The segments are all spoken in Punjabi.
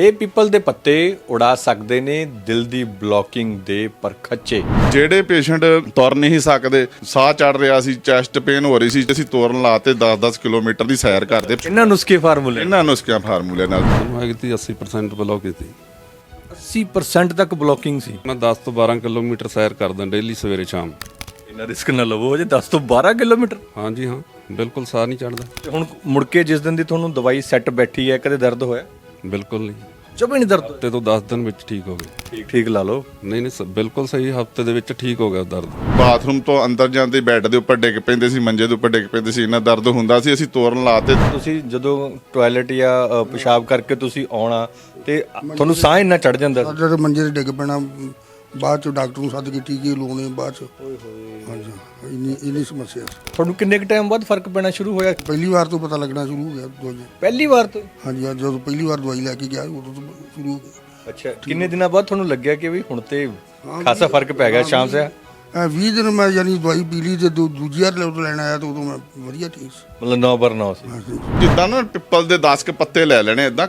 ਇਹ ਪੀਪਲ ਦੇ ਪੱਤੇ ਉਡਾ ਸਕਦੇ ਨੇ ਦਿਲ ਦੀ ਬਲੌਕਿੰਗ ਦੇ ਪਰਖੱਚੇ। ਜਿਹੜੇ ਪੇਸ਼ੈਂਟ ਤੁਰ ਨਹੀਂ ਸਕਦੇ ਸਾਹ ਚੜ ਰਿਹਾ ਸੀ ਚੈਸਟ ਪੇਨ ਹੋ ਰਹੀ ਸੀ ਅਸੀਂ ਤੁਰਨ ਲਾਤੇ 10-10 ਕਿਲੋਮੀਟਰ ਦੀ ਸੈਰ ਕਰਦੇ। ਇਹਨਾਂ ਨੁਸਖੇ ਫਾਰਮੂਲੇ। ਇਹਨਾਂ ਨੁਸਖਿਆਂ ਫਾਰਮੂਲੇ ਨਾਲ। ਮੈਂ ਕੀਤੀ 80% ਬਲੌਕ ਕੀਤੀ। 80% ਤੱਕ ਬਲੌਕਿੰਗ ਸੀ। ਮੈਂ 10 ਤੋਂ 12 ਕਿਲੋਮੀਟਰ ਸੈਰ ਕਰਦਾ ਡੇਲੀ ਸਵੇਰੇ ਸ਼ਾਮ। ਇਹਨਾਂ ਰਿਸਕ ਨਾ ਲਵੋ ਜੇ 10 ਤੋਂ 12 ਕਿਲੋਮੀਟਰ। ਹਾਂਜੀ ਹਾਂ ਬਿਲਕੁਲ ਸਾਹ ਨਹੀਂ ਚੜਦਾ ਤੇ ਹੁਣ ਮੁੜ ਕੇ ਜਿਸ ਦਿਨ ਦੀ ਤੁਹਾਨੂੰ ਦਵਾਈ ਸੈੱਟ ਬੈਠੀ ਹੈ ਕਦੇ ਦਰਦ ਹੋਇਆ? ਬਿਲਕੁਲ ਨਹੀਂ। ਜਮੇ ਨਹੀਂ ਦਰਦ? ਹਫ਼ਤੇ ਤੋਂ 10 ਦਿਨ ਵਿੱਚ ਠੀਕ ਹੋ ਗਏ। ਠੀਕ। ਠੀਕ ਲਾ ਲਓ। ਨਹੀਂ ਨਹੀਂ ਸ- ਬਿਲਕੁਲ ਸਹੀ ਹਫ਼ਤੇ ਦੇ ਵਿੱਚ ਠੀਕ ਹੋ ਗਿਆ ਦਰਦ। ਬਾਥਰੂਮ ਤੋਂ ਅੰਦਰ ਜਾਂਦੇ ਬੈੱਡ ਦੇ ਉੱਪਰ ਡਿੱਗ ਪੈਂਦੇ ਸੀ ਮੰਜੇ ਦੇ ਉੱਪਰ ਡਿੱਗ ਪੈਂਦੇ ਸੀ ਇੰਨਾ ਦਰਦ ਹੁੰਦਾ ਸੀ ਅਸੀਂ ਤੁਰਨ ਲਾਤੇ। ਤੁਸੀਂ ਜਦੋਂ ਟਾਇਲਟ ਜਾਂ ਅ, ਪਿਸ਼ਾਬ ਕਰਕੇ ਤੁਸੀਂ ਆਉਣਾ ਤੇ ਤੁਹਾਨੂੰ ਸਾਹ ਇੰਨਾ ਚੜ ਜਾਂਦਾ ਸੀ। ਮੰਜੇ ਤੇ ਡਿੱਗ ਪੈਣਾ ਬਾਅਦ ਚ ਡਾਕਟਰ ਨੂੰ ਸੱਦ ਕੇ ਟੀਕੇ ਲਾਉਣੇ ਬਾਅਦ ਚ। ਹਾਂਜੀ ਇੰਨੀ ਇੰਨੀ ਸਮੱਸਿਆ। ਸੀ। ਤੁਹਾਨੂੰ ਕਿੰਨੇ ਕੁ ਟਾਈਮ ਬਾਅਦ ਫ਼ਰਕ ਪੈਣਾ ਸ਼ੁਰੂ ਹੋਇਆ? ਪਹਿਲੀ ਵਾਰ ਤੋਂ ਪਤਾ ਲੱਗਣਾ ਸ਼ੁਰੂ ਹੋ ਗਿਆ ਦਵਾਈ ਪਹਿਲੀ ਵਾਰ ਤੋਂ? ਹਾਂਜੀ ਜਦੋਂ ਪਹਿਲੀ ਵਾਰ ਦਵਾਈ ਲੈ ਕੇ ਗਿਆ ਉਦੋਂ ਤੋਂ ਸ਼ੁਰੂ ਹੋ ਗਿਆ। ਅੱਛਾ ਕਿੰਨੇ ਦਿਨਾਂ ਬਾਅਦ ਤੁਹਾਨੂੰ ਲੱਗਿਆ ਕਿ ਵੀ ਹੁਣ ਤੇ ਖਾਸਾ ਫ਼ਰਕ ਪੈ ਗਿਆ ਸ਼ਾਮ ਸੇ ਐ 20 ਦਿਨ ਮੈਂ ਯਾਨੀ ਦਵਾਈ ਪੀ ਲਈ ਤੇ ਦੂ- ਦੂਜੀ ਵਾਰ ਲੈਣ ਲੈਣ ਆਇਆ ਤਾਂ ਉਦੋਂ ਮੈਂ ਵਧੀਆ ਠੀਕ ਸੀ। ਮਤਲਬ 9 ਬਰ 9 ਸੀ। ਹਾਂਜੀ। ਜਿੱਦਾਂ ਨਾ ਪਿੱਪਲ ਦੇ 10 ਕੇ ਪੱਤੇ ਲੈ ਲੈਣੇ ਇਦਾਂ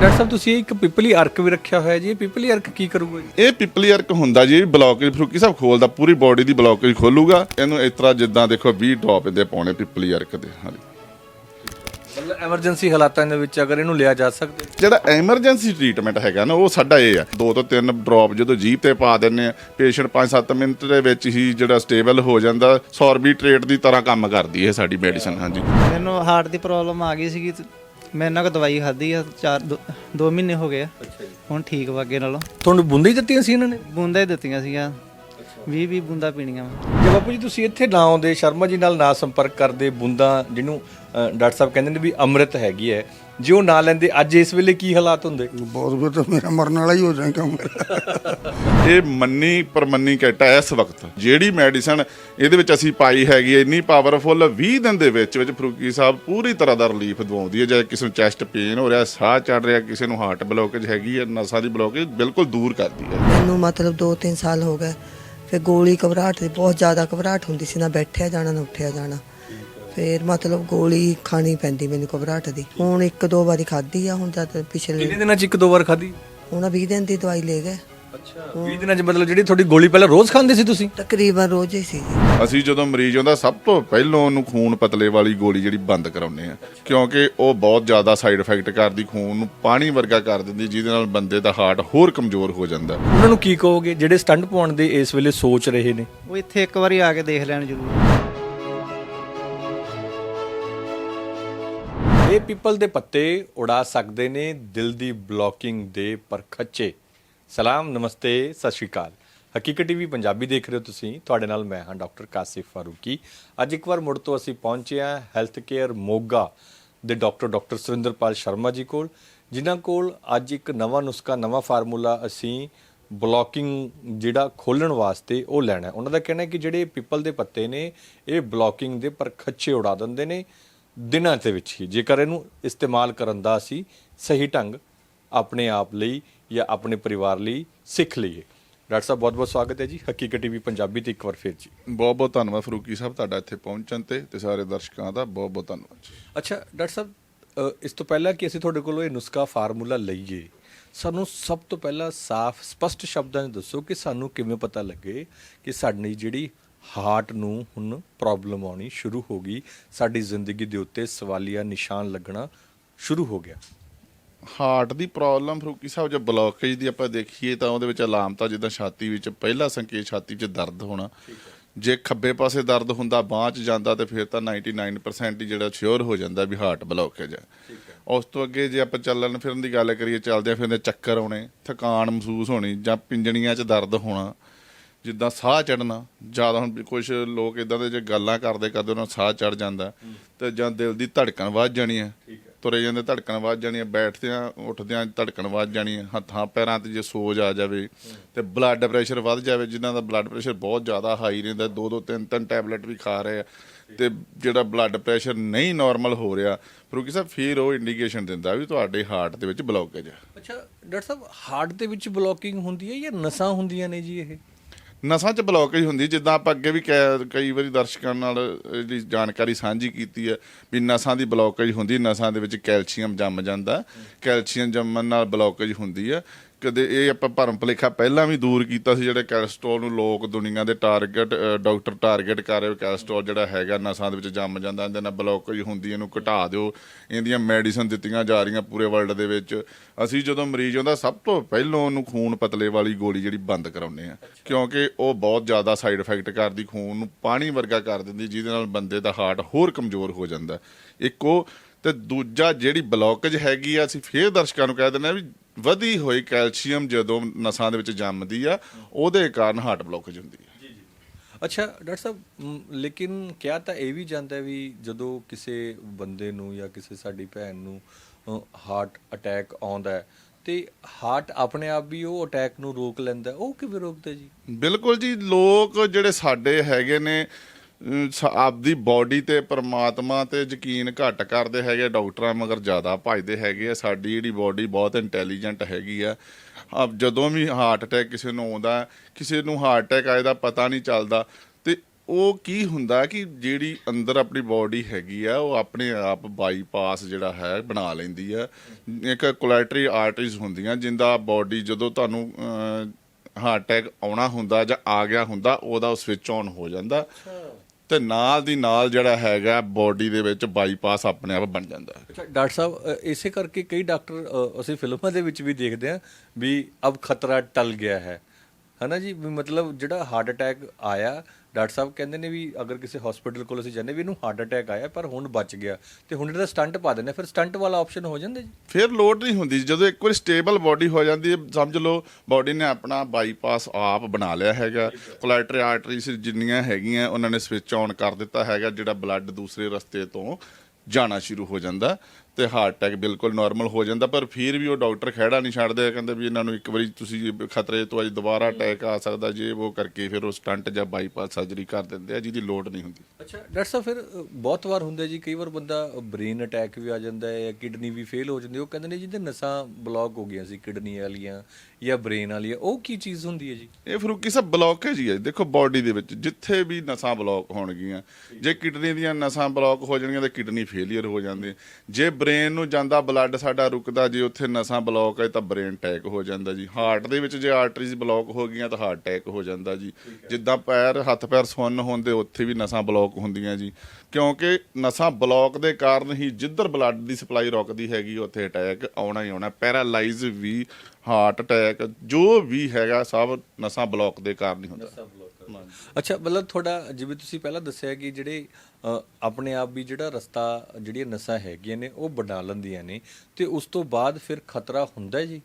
ਡਾਕਟਰ ਸਾਹਿਬ ਤੁਸੀਂ ਇੱਕ ਪਿਪਲੀ ਅਰਕ ਵੀ ਰੱਖਿਆ ਹੋਇਆ ਜੀ। ਇਹ ਪਿਪਲੀ ਅਰਕ ਕੀ ਕਰੂਗਾ ਜੀ? ਇਹ ਪਿਪਲੀ ਅਰਕ ਹੁੰਦਾ ਜੀ ਬਲੌਕੇਜ ਫਰੂਕੀ ਸਾਹਿਬ ਖੋਲਦਾ ਪੂਰੀ ਬਾਡੀ ਦੀ ਬਲੌਕੇਜ ਖੋਲੂਗਾ ਇਹਨੂੰ ਇਸ ਤਰ੍ਹਾਂ ਜਿੱਦਾਂ ਦੇਖੋ 20 ਡ੍ਰੌਪ ਇਹਦੇ ਪਾਉਣੇ ਪਿਪਲੀ ਅਰਕ ਦੇ ਹਾਂਜੀ। ਮਤਲਬ ਐਮਰਜੈਂਸੀ ਹਾਲਾਤਾਂ ਦੇ ਵਿੱਚ ਅਗਰ ਇਹਨੂੰ ਲਿਆ ਜਾ ਸਕਦਾ? ਜਿਹੜਾ ਐਮਰਜੈਂਸੀ ਟ੍ਰੀਟਮੈਂਟ ਹੈਗਾ ਨਾ ਉਹ ਸਾਡਾ ਇਹ ਆ। ਦੋ ਤੋਂ ਤਿੰਨ ਡ੍ਰੌਪ ਜਦੋਂ ਜੀਭ ਤੇ ਪਾ ਦਿੰਨੇ ਆ ਪੇਸ਼ੈਂਟ 5-7 ਮਿੰਟ ਦੇ ਵਿੱਚ ਹੀ ਜਿਹੜਾ ਸਟੇਬਲ ਹੋ ਜਾਂਦਾ ਸੌਰਬੀਟ੍ਰੇਟ ਦੀ ਤਰ੍ਹਾਂ ਕੰਮ ਕਰਦੀ ਹੈ ਸਾਡੀ ਮੈਡੀਸਨ ਹਾਂਜੀ। ਮੈਨੂੰ ਹਾਰਟ ਦੀ ਪ੍ਰੋਬਲਮ ਆ ਗਈ ਸੀਗੀ ਮੈਂ ਇਹਨਾਂ ਕੋ ਦਵਾਈ ਖਾਧੀ ਆ ਚਾਰ 2 ਮਹੀਨੇ ਹੋ ਗਏ ਆ। ਹੁਣ ਠੀਕ ਵਾ ਅੱਗੇ ਨਾਲੋਂ। ਤੁਹਾਨੂੰ ਬੁੰਦੀ ਦਿੱਤੀਆਂ ਸੀ ਇਹਨਾਂ ਨੇ? ਬੂੰਦਾਂ ਹੀ ਦਿੱਤੀਆਂ ਸੀਗੀਆਂ। 20 20 ਬੂੰਦਾਂ ਪੀਣੀਆਂ ਵਾ। ਜੇ ਬਾਪੂ ਜੀ ਤੁਸੀਂ ਇੱਥੇ ਨਾ ਆਉਂਦੇ ਸ਼ਰਮਾ ਜੀ ਨਾਲ ਨਾ ਸੰਪਰਕ ਕਰਦੇ ਬੁੰਦਾ ਜਿਹਨੂੰ ਅ, ਡਾਕਟਰ ਸਾਹਿਬ ਕਹਿੰਦੇ ਨੇ ਵੀ ਅੰਮ੍ਰਿਤ ਹੈਗੀ ਹੈ ਜੇ ਉਹ ਨਾ ਲੈਂਦੇ ਅੱਜ ਇਸ ਵੇਲੇ ਕੀ ਹਾਲਾਤ ਹੁੰਦੇ? ਬਹੁਤ ਫਿਰ ਤਾਂ ਮੇਰਾ ਮਰਨ ਵਾਲਾ ਹੀ ਹੋ ਜਾਏਗਾ ਕੰਮ। ਇਹ ਮੰਨੀ ਪਰਮੰਨੀ ਕੈਟਾ ਹੈ ਇਸ ਵਕਤ ਜਿਹੜੀ ਮੈਡੀਸਨ ਇਹਦੇ ਵਿੱਚ ਅਸੀਂ ਪਾਈ ਹੈਗੀ ਹੈ ਇੰਨੀ ਪਾਵਰਫੁਲ 20 ਦਿਨ ਦੇ ਵਿੱਚ ਵਿੱਚ ਫਰੂਕੀ ਸਾਹਿਬ ਪੂਰੀ ਤਰ੍ਹਾਂ ਦਾ ਰਿਲੀਫ ਦਵਾਉਂਦੀ ਹੈ ਜੇ ਕਿਸੇ ਨੂੰ ਚੈਸਟ ਪੇਨ ਹੋ ਰਿਹਾ ਸਾਹ ਚੜ ਰਿਹਾ ਕਿਸੇ ਨੂੰ ਹਾਰਟ ਬਲੋਕੇਜ ਹੈਗੀ ਹੈ ਨਸਾਂ ਦੀ ਬਲੋਕੇਜ ਬਿਲਕੁਲ ਦੂਰ ਕਰਦੀ ਹੈ। ਮੈਨੂੰ ਮਤਲਬ 2-3 ਸਾਲ ਹੋ ਗਏ ਫਿਰ ਗੋਲੀ ਘਬਰਾਹਟ ਦੀ ਬਹੁਤ ਜ਼ਿਆਦਾ ਘਬਰਾਹਟ ਹੁੰਦੀ ਸੀ ਨਾ ਬੈਠਿਆ ਜਾਣਾ ਨਾ ਉੱਠਿਆ ਜਾਣਾ। ਫਿਰ ਮਤਲਬ ਗੋਲੀ ਖਾਣੀ ਪੈਂਦੀ ਮੈਨੂੰ ਘਬਰਾਹਟ ਦੀ। ਹੁਣ ਇੱਕ ਦੋ ਵਾਰੀ ਖਾਧੀ ਆ ਹੁਣ ਜਦ ਪਿਛਲੇ ਕਿੰਨੇ ਦਿਨਾਂ ਚ ਇੱਕ ਦੋ ਵਾਰ ਖਾਧੀ? ਹੁਣ 20 ਦਿਨ ਦੀ ਦਵਾਈ ਲੈ ਗਏ। ਅੱਛਾ। 20 ਦਿਨਾਂ ਚ ਮਤਲਬ ਜਿਹੜੀ ਤੁਹਾਡੀ ਗੋਲੀ ਪਹਿਲਾਂ ਰੋਜ਼ ਖਾਂਦੇ ਸੀ ਤੁਸੀਂ? ਤਕਰੀਬਨ ਰੋਜ਼ ਹੀ ਸੀ ਅਸੀਂ ਜਦੋਂ ਮਰੀਜ਼ ਆਉਂਦਾ ਸਭ ਤੋਂ ਪਹਿਲਾਂ ਉਹਨੂੰ ਖੂਨ ਪਤਲੇ ਵਾਲੀ ਗੋਲੀ ਜਿਹੜੀ ਬੰਦ ਕਰਾਉਂਦੇ ਆ ਕਿਉਂਕਿ ਉਹ ਬਹੁਤ ਜ਼ਿਆਦਾ ਸਾਈਡ ਇਫੈਕਟ ਕਰਦੀ ਖੂਨ ਨੂੰ ਪਾਣੀ ਵਰਗਾ ਕਰ ਦਿੰਦੀ ਜਿਹਦੇ ਨਾਲ ਬੰਦੇ ਦਾ ਹਾਰਟ ਹੋਰ ਕਮਜ਼ੋਰ ਹੋ ਜਾਂਦਾ। ਉਹਨਾਂ ਨੂੰ ਕੀ ਕਹੋਗੇ? ਜਿਹੜੇ ਸਟੰਟ ਪਾਉਣ ਦੇ ਇਸ ਵੇਲੇ ਸੋਚ ਰਹੇ ਨੇ। ਉਹ ਇੱਥੇ ਇੱਕ ਵਾਰੀ ਆ ਕੇ ਦੇਖ ਲੈਣ ਜ਼ਰੂਰ। ਇਹ ਪੀਪਲ ਦੇ ਪੱਤੇ ਉਡਾ ਸਕਦੇ ਨੇ ਦਿਲ ਦੀ ਬਲੌਕਿੰਗ ਦੇ ਪਰਖੱਚੇ। ਸਲਾਮ, ਨਮਸਤੇ, ਸਤਿ ਸ਼੍ਰੀ ਅਕਾਲ। ਹਕੀਕਤ ਟੀਵੀ ਪੰਜਾਬੀ ਦੇਖ ਰਹੇ ਹੋ ਤੁਸੀਂ। ਤੁਹਾਡੇ ਨਾਲ ਮੈਂ ਹਾਂ ਡਾਕਟਰ ਕਾਸਿਫ ਫਾਰੂਕੀ। ਅੱਜ ਇੱਕ ਵਾਰ ਮੁੜ ਤੋਂ ਅਸੀਂ ਪਹੁੰਚੇ ਹਾਂ ਹੈਲਥ ਕੇਅਰ ਮੋਗਾ ਦੇ ਡਾਕਟਰ ਡਾਕਟਰ ਸੁਰਿੰਦਰਪਾਲ ਸ਼ਰਮਾ ਜੀ ਕੋਲ, ਜਿਨ੍ਹਾਂ ਕੋਲ ਅੱਜ ਇੱਕ ਨਵਾਂ ਨੁਸਖਾ, ਨਵਾਂ ਫਾਰਮੂਲਾ ਅਸੀਂ ਬਲੌਕਿੰਗ ਜਿਹੜਾ ਖੋਲਣ ਵਾਸਤੇ ਉਹ ਲੈਣਾ ਉਹਨਾਂ ਦਾ ਕਹਿਣਾ ਹੈ ਕਿ ਜਿਹੜੇ ਪੀਪਲ ਦੇ ਪੱਤੇ ਨੇ, ਇਹ ਬਲੌਕਿੰਗ ਦੇ ਪਰ ਪਰਖੱਚੇ ਉਡਾ ਦਿੰਦੇ ਨੇ ਦਿਨਾਂ ਦੇ ਵਿੱਚ ਹੀ। ਜੇਕਰ ਇਹਨੂੰ ਇਸਤੇਮਾਲ ਕਰਨ ਦਾ ਅਸੀਂ ਸਹੀ ਢੰਗ ਆਪਣੇ ਆਪ ਲਈ ਜਾਂ ਆਪਣੇ ਪਰਿਵਾਰ ਲਈ ਸਿੱਖ ਲਈਏ। ਡਾਕਟਰ ਸਾਹਿਬ ਬਹੁਤ ਬਹੁਤ ਸਵਾਗਤ ਹੈ ਜੀ। ਹਕੀਕਤ ਟੀਵੀ ਪੰਜਾਬੀ ਤੇ ਇੱਕ ਵਾਰ ਫਿਰ ਜੀ। ਬਹੁਤ ਬਹੁਤ ਧੰਨਵਾਦ ਫਰੂਕੀ ਸਾਹਿਬ ਤੁਹਾਡਾ ਇੱਥੇ ਪਹੁੰਚਣ ਤੇ ਤੇ ਸਾਰੇ ਦਰਸ਼ਕਾਂ ਦਾ ਬਹੁਤ ਬਹੁਤ ਧੰਨਵਾਦ ਜੀ। ਅੱਛਾ ਡਾਕਟਰ ਸਾਹਿਬ ਇਸ ਤੋਂ ਪਹਿਲਾਂ ਕਿ ਅਸੀਂ ਤੁਹਾਡੇ ਕੋਲੋਂ ਇਹ ਨੁਸਖਾ ਫਾਰਮੂਲਾ ਲਈਏ ਸਾਨੂੰ ਸਭ ਤੋਂ ਪਹਿਲਾਂ ਸਾਫ਼ ਸਪਸ਼ਟ ਸ਼ਬਦਾਂ 'ਚ ਦੱਸੋ ਕਿ ਸਾਨੂੰ ਕਿਵੇਂ ਪਤਾ ਲੱਗੇ ਕਿ ਸਾਡੀ ਜਿਹੜੀ ਹਾਰਟ ਨੂੰ ਹੁਣ ਪ੍ਰੋਬਲਮ ਆਉਣੀ ਸ਼ੁਰੂ ਹੋ ਗਈ ਸਾਡੀ ਜ਼ਿੰਦਗੀ ਦੇ ਉੱਤੇ ਸਵਾਲੀਆ ਨਿਸ਼ਾਨ ਲੱਗਣਾ ਸ਼ੁਰੂ ਹੋ ਗਿਆ। ਹਾਰਟ ਦੀ ਪ੍ਰੋਬਲਮ ਫਰੂਕੀ ਸਾਹਿਬ ਜੇ ਬਲੌਕੇਜ ਦੀ ਆਪਾਂ ਦੇਖੀਏ ਤਾਂ ਉਹਦੇ ਵਿੱਚ ਅਲਾਮਤਾਂ ਜਿੱਦਾਂ ਛਾਤੀ ਵਿੱਚ ਪਹਿਲਾ ਸੰਕੇਤ ਛਾਤੀ 'ਚ ਦਰਦ ਹੋਣਾ। ਜੇ ਖੱਬੇ ਪਾਸੇ ਦਰਦ ਹੁੰਦਾ ਬਾਂਹ 'ਚ ਜਾਂਦਾ ਤੇ ਫਿਰ ਤਾਂ 99% ਹੀ ਜਿਹੜਾ ਸ਼ੋਰ ਹੋ ਜਾਂਦਾ ਵੀ ਹਾਰਟ ਬਲੌਕੇਜ ਹੈ। ਉਸ ਤੋਂ ਅੱਗੇ ਜੇ ਆਪਾਂ ਚੱਲਣ ਫਿਰਨ ਦੀ ਗੱਲ ਕਰੀਏ ਚੱਲਦਿਆਂ ਫਿਰਦੇ ਚੱਕਰ ਆਉਣੇ ਥਕਾਨ ਮਹਿਸੂਸ ਹੋਣੀ ਜਾਂ ਪਿੰਜਣੀਆਂ 'ਚ ਦਰਦ ਹੋਣਾ ਜਿੱਦਾਂ ਸਾਹ ਚੜਨਾ ਜ਼ਿਆਦਾ ਹੁਣ ਕੁਝ ਲੋਕ ਇਦਾਂ ਦੇ ਜੇ ਗੱਲਾਂ ਕਰਦੇ ਕਰਦੇ ਉਹਨਾਂ ਨੂੰ ਸਾਹ ਚੜ ਜਾਂਦਾ ਤੇ ਜਾਂ ਦਿਲ ਦੀ ਧੜਕਣ ਵੱਧ ਜਾਣੀ ਹੈ। ਤੁਰੇ ਜਾਂਦੇ, ਧੜਕਣ ਵੱਧ ਜਾਣੀ ਹੈ ਬੈਠਦਿਆਂ, ਉੱਠਦਿਆਂ ਧੜਕਣ ਵੱਧ ਜਾਣੀ ਹੈ ਹੱਥਾਂ ਪੈਰਾਂ ਤੇ ਜੇ ਸੋਜ ਆ ਜਾਵੇ ਤੇ ਬਲੱਡ ਪ੍ਰੈਸ਼ਰ ਵੱਧ ਜਾਵੇ, ਜਿਨ੍ਹਾਂ ਦਾ ਬਲੱਡ ਪ੍ਰੈਸ਼ਰ ਬਹੁਤ ਜ਼ਿਆਦਾ ਹਾਈ ਰਹਿੰਦਾ, ਦੋ ਦੋ, ਤਿੰਨ ਤਿੰਨ ਟੈਬਲੇਟ ਵੀ ਖਾ ਰਹੇ ਆ ਤੇ ਜਿਹੜਾ ਬਲੱਡ ਪ੍ਰੈਸ਼ਰ ਨਹੀਂ ਨਾਰਮਲ ਹੋ ਰਿਹਾ, ਫਰੂਕੀ ਸਾਹਿਬ, ਫਿਰ ਉਹ ਇੰਡੀਕੇਸ਼ਨ ਦਿੰਦਾ ਵੀ ਤੁਹਾਡੇ ਹਾਰਟ ਦੇ ਵਿੱਚ ਬਲੌਕੇਜ ਹੈ ਅੱਛਾ, ਡਾਕਟਰ ਸਾਹਿਬ ਹਾਰਟ ਦੇ ਵਿੱਚ ਬਲੌਕਿੰਗ ਹੁੰਦੀ ਹੈ ਜਾਂ ਨਸਾਂ ਹੁੰਦੀਆਂ ਨੇ ਜੀ ਇਹ? ਨਸਾਂ 'ਚ ਬਲੌਕੇਜ ਹੁੰਦੀ, ਜਿੱਦਾਂ ਆਪਾਂ ਅੱਗੇ ਵੀ ਕੈ- ਕਈ ਵਾਰੀ ਦਰਸ਼ਕਾਂ ਨਾਲ ਜਿਹੜੀ ਜਾਣਕਾਰੀ ਸਾਂਝੀ ਕੀਤੀ ਹੈ ਵੀ ਨਸਾਂ ਦੀ ਬਲੌਕੇਜ ਹੁੰਦੀ, ਨਸਾਂ ਦੇ ਵਿੱਚ ਕੈਲਸ਼ੀਅਮ ਜੰਮ ਜਾਂਦਾ। ਕੈਲਸ਼ੀਅਮ ਜੰਮਣ ਨਾਲ ਬਲੌਕੇਜ ਹੁੰਦੀ ਹੈ। ਕਦੇ ਇਹ ਆਪਾਂ ਭਰਮ ਭੁਲੇਖਾ ਪਹਿਲਾਂ ਵੀ ਦੂਰ ਕੀਤਾ ਸੀ ਜਿਹੜੇ ਕੈਲਸਟ੍ਰੋਲ ਨੂੰ ਲੋਕ ਦੁਨੀਆ ਦੇ ਟਾਰਗੇਟ ਡਾਕਟਰ ਟਾਰਗੇਟ ਕਰ ਰਹੇ ਕੈਲਸਟ੍ਰੋਲ ਜਿਹੜਾ ਹੈਗਾ ਨਸਾਂ ਦੇ ਵਿੱਚ ਜੰਮ ਜਾਂਦਾ ਇਹਦੇ ਨਾਲ ਬਲੌਕੇਜ ਹੁੰਦੀ ਇਹਨੂੰ ਘਟਾ ਦਿਓ ਇਹਦੀਆਂ ਮੈਡੀਸਨ ਦਿੱਤੀਆਂ ਜਾ ਰਹੀਆਂ ਪੂਰੇ ਵਰਲਡ ਦੇ ਵਿੱਚ। ਅਸੀਂ ਜਦੋਂ ਮਰੀਜ਼ ਆਉਂਦਾ ਸਭ ਤੋਂ ਪਹਿਲਾਂ ਉਹਨੂੰ ਖੂਨ ਪਤਲੇ ਵਾਲੀ ਗੋਲੀ ਜਿਹੜੀ ਬੰਦ ਕਰਾਉਂਦੇ ਆ ਕਿਉਂਕਿ ਉਹ ਬਹੁਤ ਜ਼ਿਆਦਾ ਸਾਈਡ ਇਫੈਕਟ ਕਰਦੀ ਖੂਨ ਨੂੰ ਪਾਣੀ ਵਰਗਾ ਕਰ ਦਿੰਦੀ ਜਿਹਦੇ ਨਾਲ ਬੰਦੇ ਦਾ ਹਾਰਟ ਹੋਰ ਕਮਜ਼ੋਰ ਹੋ ਜਾਂਦਾ। ਇੱਕ ਉਹ ਤੇ ਦੂਜਾ ਜਿਹੜੀ ਬਲੌਕੇਜ ਹੈਗੀ ਆ ਅਸੀਂ ਫੇਰ ਦਰਸ਼ਕਾਂ ਨੂੰ ਕਹਿ ਦਿੰਦੇ ਆ ਵੀ ਵਧੀ ਹੋਈ ਕੈਲਸ਼ੀਅਮ ਜਦੋਂ ਨਸਾਂ ਦੇ ਵਿੱਚ ਜੰਮਦੀ ਆ ਉਹਦੇ ਕਾਰਨ ਹਾਰਟ ਬਲੌਕੇਜ ਹੁੰਦੀ ਹੈ ਅੱਛਾ ਡਾਕਟਰ ਸਾਹਿਬ ਮ, ਲੇਕਿਨ ਕਿਹਾ ਤਾਂ ਇਹ ਵੀ ਜਾਂਦਾ ਹੈ ਵੀ ਜਦੋਂ ਕਿਸੇ ਬੰਦੇ ਨੂੰ ਜਾਂ ਕਿਸੇ ਸਾਡੀ ਭੈਣ ਨੂੰ ਹਾਰਟ ਅਟੈਕ ਆਉਂਦਾ ਹੈ ਤੇ ਹਾਰਟ ਆਪਣੇ ਆਪ ਵੀ ਉਹ ਅਟੈਕ ਨੂੰ ਰੋਕ ਲੈਂਦਾ ਹੈ। ਉਹ ਕਿਵੇਂ ਰੋਕਦਾ ਜੀ ਬਿਲਕੁਲ ਜੀ ਲੋਕ ਜਿਹੜੇ ਸਾਡੇ ਹੈਗੇ ਨੇ ਆਪਦੀ ਬਾਡੀ ਤੇ, ਪਰਮਾਤਮਾ ਤੇ ਯਕੀਨ ਘੱਟ ਕਰਦੇ ਹੈਗੇ ਡਾਕਟਰਾਂ, ਮਗਰ ਜ਼ਿਆਦਾ ਭਜਦੇ ਹੈਗੇ ਆ। ਸਾਡੀ ਜਿਹੜੀ ਬਾਡੀ ਬਹੁਤ ਇੰਟੈਲੀਜੈਂਟ ਹੈਗੀ ਆ। ਆਪ ਜਦੋਂ ਵੀ ਹਾਰਟ ਅਟੈਕ ਕਿਸੇ ਨੂੰ ਆਉਂਦਾ, ਕਿਸੇ ਨੂੰ ਹਾਰਟ ਅਟੈਕ ਆਏ ਦਾ ਪਤਾ ਨਹੀਂ ਚੱਲਦਾ। ਤੇ ਉਹ ਕੀ ਹੁੰਦਾ ਕਿ ਜਿਹੜੀ ਅੰਦਰ ਆਪਣੀ ਬਾਡੀ ਹੈਗੀ ਆ, ਉਹ ਆਪਣੇ ਆਪ ਬਾਈਪਾਸ ਜਿਹੜਾ ਹੈ, ਬਣਾ ਲੈਂਦੀ ਆ। ਇੱਕ ਕੋਲੈਟਰੀ ਆਰਟਰੀਜ਼ ਹੁੰਦੀਆਂ, ਜਿੰਦਾ ਬਾਡੀ ਜਦੋਂ ਤੁਹਾਨੂੰ ਹਾਰਟ ਅਟੈਕ ਆਉਣਾ ਹੁੰਦਾ ਜਾਂ ਆ ਗਿਆ ਹੁੰਦਾ, ਉਹਦਾ ਸਵਿਚ ਆਨ ਹੋ ਜਾਂਦਾ। ਤੇ ਨਾਲ ਦੀ ਨਾਲ ਜਿਹੜਾ ਹੈਗਾ ਬਾਡੀ ਦੇ ਵਿੱਚ ਬਾਈਪਾਸ ਆਪਣੇ ਆਪ ਬਣ ਜਾਂਦਾ ਹੈ। ਅੱਛਾ, ਡਾਕਟਰ ਸਾਹਿਬ ਇਸੇ ਕਰਕੇ ਕਈ ਡਾਕਟਰ ਅਸੀਂ ਫਿਲਮਾਂ ਦੇ ਵਿੱਚ ਵੀ ਦੇਖਦੇ ਹਾਂ ਵੀ ਅਬ ਖਤਰਾ ਟਲ ਗਿਆ ਹੈ। ਹਨਾ ਜੀ? ਵੀ ਮਤਲਬ ਜਿਹੜਾ ਹਾਰਟ ਅਟੈਕ ਆਇਆ ਡਾਕਟਰ ਸਾਹਿਬ ਕਹਿੰਦੇ ਨੇ ਵੀ ਅਗਰ ਕਿਸੇ ਹਸਪੀਟਲ ਕੋਲ ਅਸੀਂ ਜਾਂਦੇ ਵੀ ਇਹਨੂੰ ਹਾਰਟ ਅਟੈਕ ਆਇਆ, ਪਰ ਹੁਣ ਬਚ ਗਿਆ। ਤੇ ਹੁਣ ਇਹਦਾ ਸਟੰਟ ਪਾ ਦਿੰਦੇ ਫਿਰ ਸਟੰਟ ਵਾਲਾ ਆਪਸ਼ਨ ਹੋ ਜਾਂਦਾ ਜੀ? ਫਿਰ ਲੋਡ ਨਹੀਂ ਹੁੰਦੀ। ਜਦੋਂ ਇੱਕ ਵਾਰੀ ਸਟੇਬਲ ਬਾਡੀ ਹੋ ਜਾਂਦੀ ਹੈ, ਸਮਝ ਲਓ ਬਾਡੀ ਨੇ ਆਪਣਾ ਬਾਈਪਾਸ ਆਪ ਬਣਾ ਲਿਆ ਹੈਗਾ। ਕੋਲੈਟਰੀ ਆਰਟਰੀਜ਼ ਜਿੰਨੀਆਂ ਹੈਗੀਆਂ, ਉਹਨਾਂ ਨੇ ਸਵਿਚ ਆਨ ਕਰ ਦਿੱਤਾ ਹੈਗਾ, ਜਿਹੜਾ ਬਲੱਡ ਦੂਸਰੇ ਰਸਤੇ ਤੋਂ ਜਾਣਾ ਸ਼ੁਰੂ ਹੋ ਜਾਂਦਾ। ਤੇ ਹਾਰਟ ਅਟੈਕ ਬਿਲਕੁਲ ਨਾਰਮਲ ਹੋ ਜਾਂਦਾ ਪਰ ਫਿਰ ਵੀ ਉਹ ਡਾਕਟਰ ਖਹਿੜਾ ਨਹੀਂ ਛੱਡਦੇ ਕਹਿੰਦੇ ਵੀ ਇਹਨਾਂ ਨੂੰ ਇੱਕ ਵਾਰੀ ਤੁਸੀਂ ਖਤਰੇ ਤੋਂ ਅੱਜ ਦੁਬਾਰਾ ਅਟੈਕ ਆ ਸਕਦਾ ਜੇ ਉਹ ਕਰਕੇ ਫਿਰ ਉਹ ਸਟੰਟ ਜਾਂ ਬਾਈਪਾਸ ਸਰਜਰੀ ਕਰ ਦਿੰਦੇ ਆ ਜਿਹਦੀ ਲੋਡ ਨਹੀਂ ਹੁੰਦੀ। ਅੱਛਾ ਡਾਕਟਰ ਸਾਹਿਬ ਫਿਰ ਬਹੁਤ ਵਾਰ ਹੁੰਦਾ ਜੀ ਕਈ ਵਾਰ ਬੰਦਾ ਬ੍ਰੇਨ ਅਟੈਕ ਵੀ ਆ ਜਾਂਦਾ ਹੈ ਜਾਂ ਕਿਡਨੀ ਵੀ ਫੇਲ ਹੋ ਜਾਂਦੀ। ਉਹ ਕਹਿੰਦੇ ਨੇ ਜਿਹਦੇ ਨਸਾਂ ਬਲੌਕ ਹੋ ਗਈਆਂ ਸੀ ਕਿਡਨੀ ਵਾਲੀਆਂ ਜਾਂ ਬ੍ਰੇਨ ਵਾਲੀਆਂ ਉਹ ਕੀ ਚੀਜ਼ ਹੁੰਦੀ ਹੈ ਜੀ? ਇਹ ਫਰੂਕੀ ਸਾਹਿਬ ਬਲੌਕੇਜ ਹੀ ਹੈ ਦੇਖੋ ਬਾਡੀ ਦੇ ਵਿੱਚ ਜਿੱਥੇ ਵੀ ਨਸਾਂ ਬਲੌਕ ਹੋਣਗੀਆਂ ਜੇ ਕਿਡਨੀ ਦੀਆਂ ਨਸਾਂ ਬਲੌਕ ਹੋ ਜਾਣਗੀਆਂ ਤਾਂ ਕਿਡਨੀ ਫੇਲਿਅਰ ਹੋ ਜਾਂਦੇ ਜੇ ਬ੍ਰੇਨ ਨੂੰ ਜਾਂਦਾ ਬਲੱਡ ਸਾਡਾ ਰੁਕਦਾ ਜੇ ਉੱਥੇ ਨਸਾਂ ਬਲੌਕ ਹੈ ਤਾਂ ਬ੍ਰੇਨ ਅਟੈਕ ਹੋ ਜਾਂਦਾ ਜੀ। ਹਾਰਟ ਦੇ ਵਿੱਚ ਜੇ ਆਰਟਰੀਜ਼ ਬਲੌਕ ਹੋ ਗਈਆਂ ਤਾਂ ਹਾਰਟ ਅਟੈਕ ਹੋ ਜਾਂਦਾ ਜੀ। ਜਿੱਦਾਂ ਪੈਰ ਹੱਥ ਪੈਰ ਸੁੰਨ ਹੁੰਦੇ ਉੱਥੇ ਵੀ ਨਸਾਂ ਬਲੌਕ ਹੁੰਦੀਆਂ ਜੀ। ਕਿਉਂਕਿ ਨਸਾਂ ਬਲੌਕ ਦੇ ਕਾਰਨ ਹੀ ਜਿੱਧਰ ਬਲੱਡ ਦੀ ਸਪਲਾਈ ਰੁਕਦੀ ਹੈਗੀ ਉੱਥੇ ਅਟੈਕ ਆਉਣਾ ਹੀ ਆਉਣਾ। ਪੈਰਾਲਾਈਜ਼ ਵੀ ਹਾਰਟ ਅਟੈਕ ਜੋ ਵੀ ਹੈਗਾ ਸਭ ਨਸਾਂ ਬਲੌਕ ਦੇ ਕਾਰਨ ਹੀ ਹੁੰਦਾ। ਅੱਛਾ ਮਤਲਬ ਤੁਹਾਡਾ ਜਿਵੇਂ ਤੁਸੀਂ ਪਹਿਲਾਂ ਦੱਸਿਆ ਕਿ ਜਿਹੜੇ ਆਪਣੇ ਆਪ ਵੀ ਜਿਹੜਾ ਰਸਤਾ ਜਿਹੜੀਆਂ ਨਸਾਂ ਹੈਗੀਆਂ ਨੇ ਉਹ ਬਣਾ ਲੈਂਦੀਆਂ ਨੇ ਤੇ ਉਸ ਤੋਂ ਬਾਅਦ ਫਿਰ ਖਤਰਾ ਹੁੰਦਾ ਜੀ?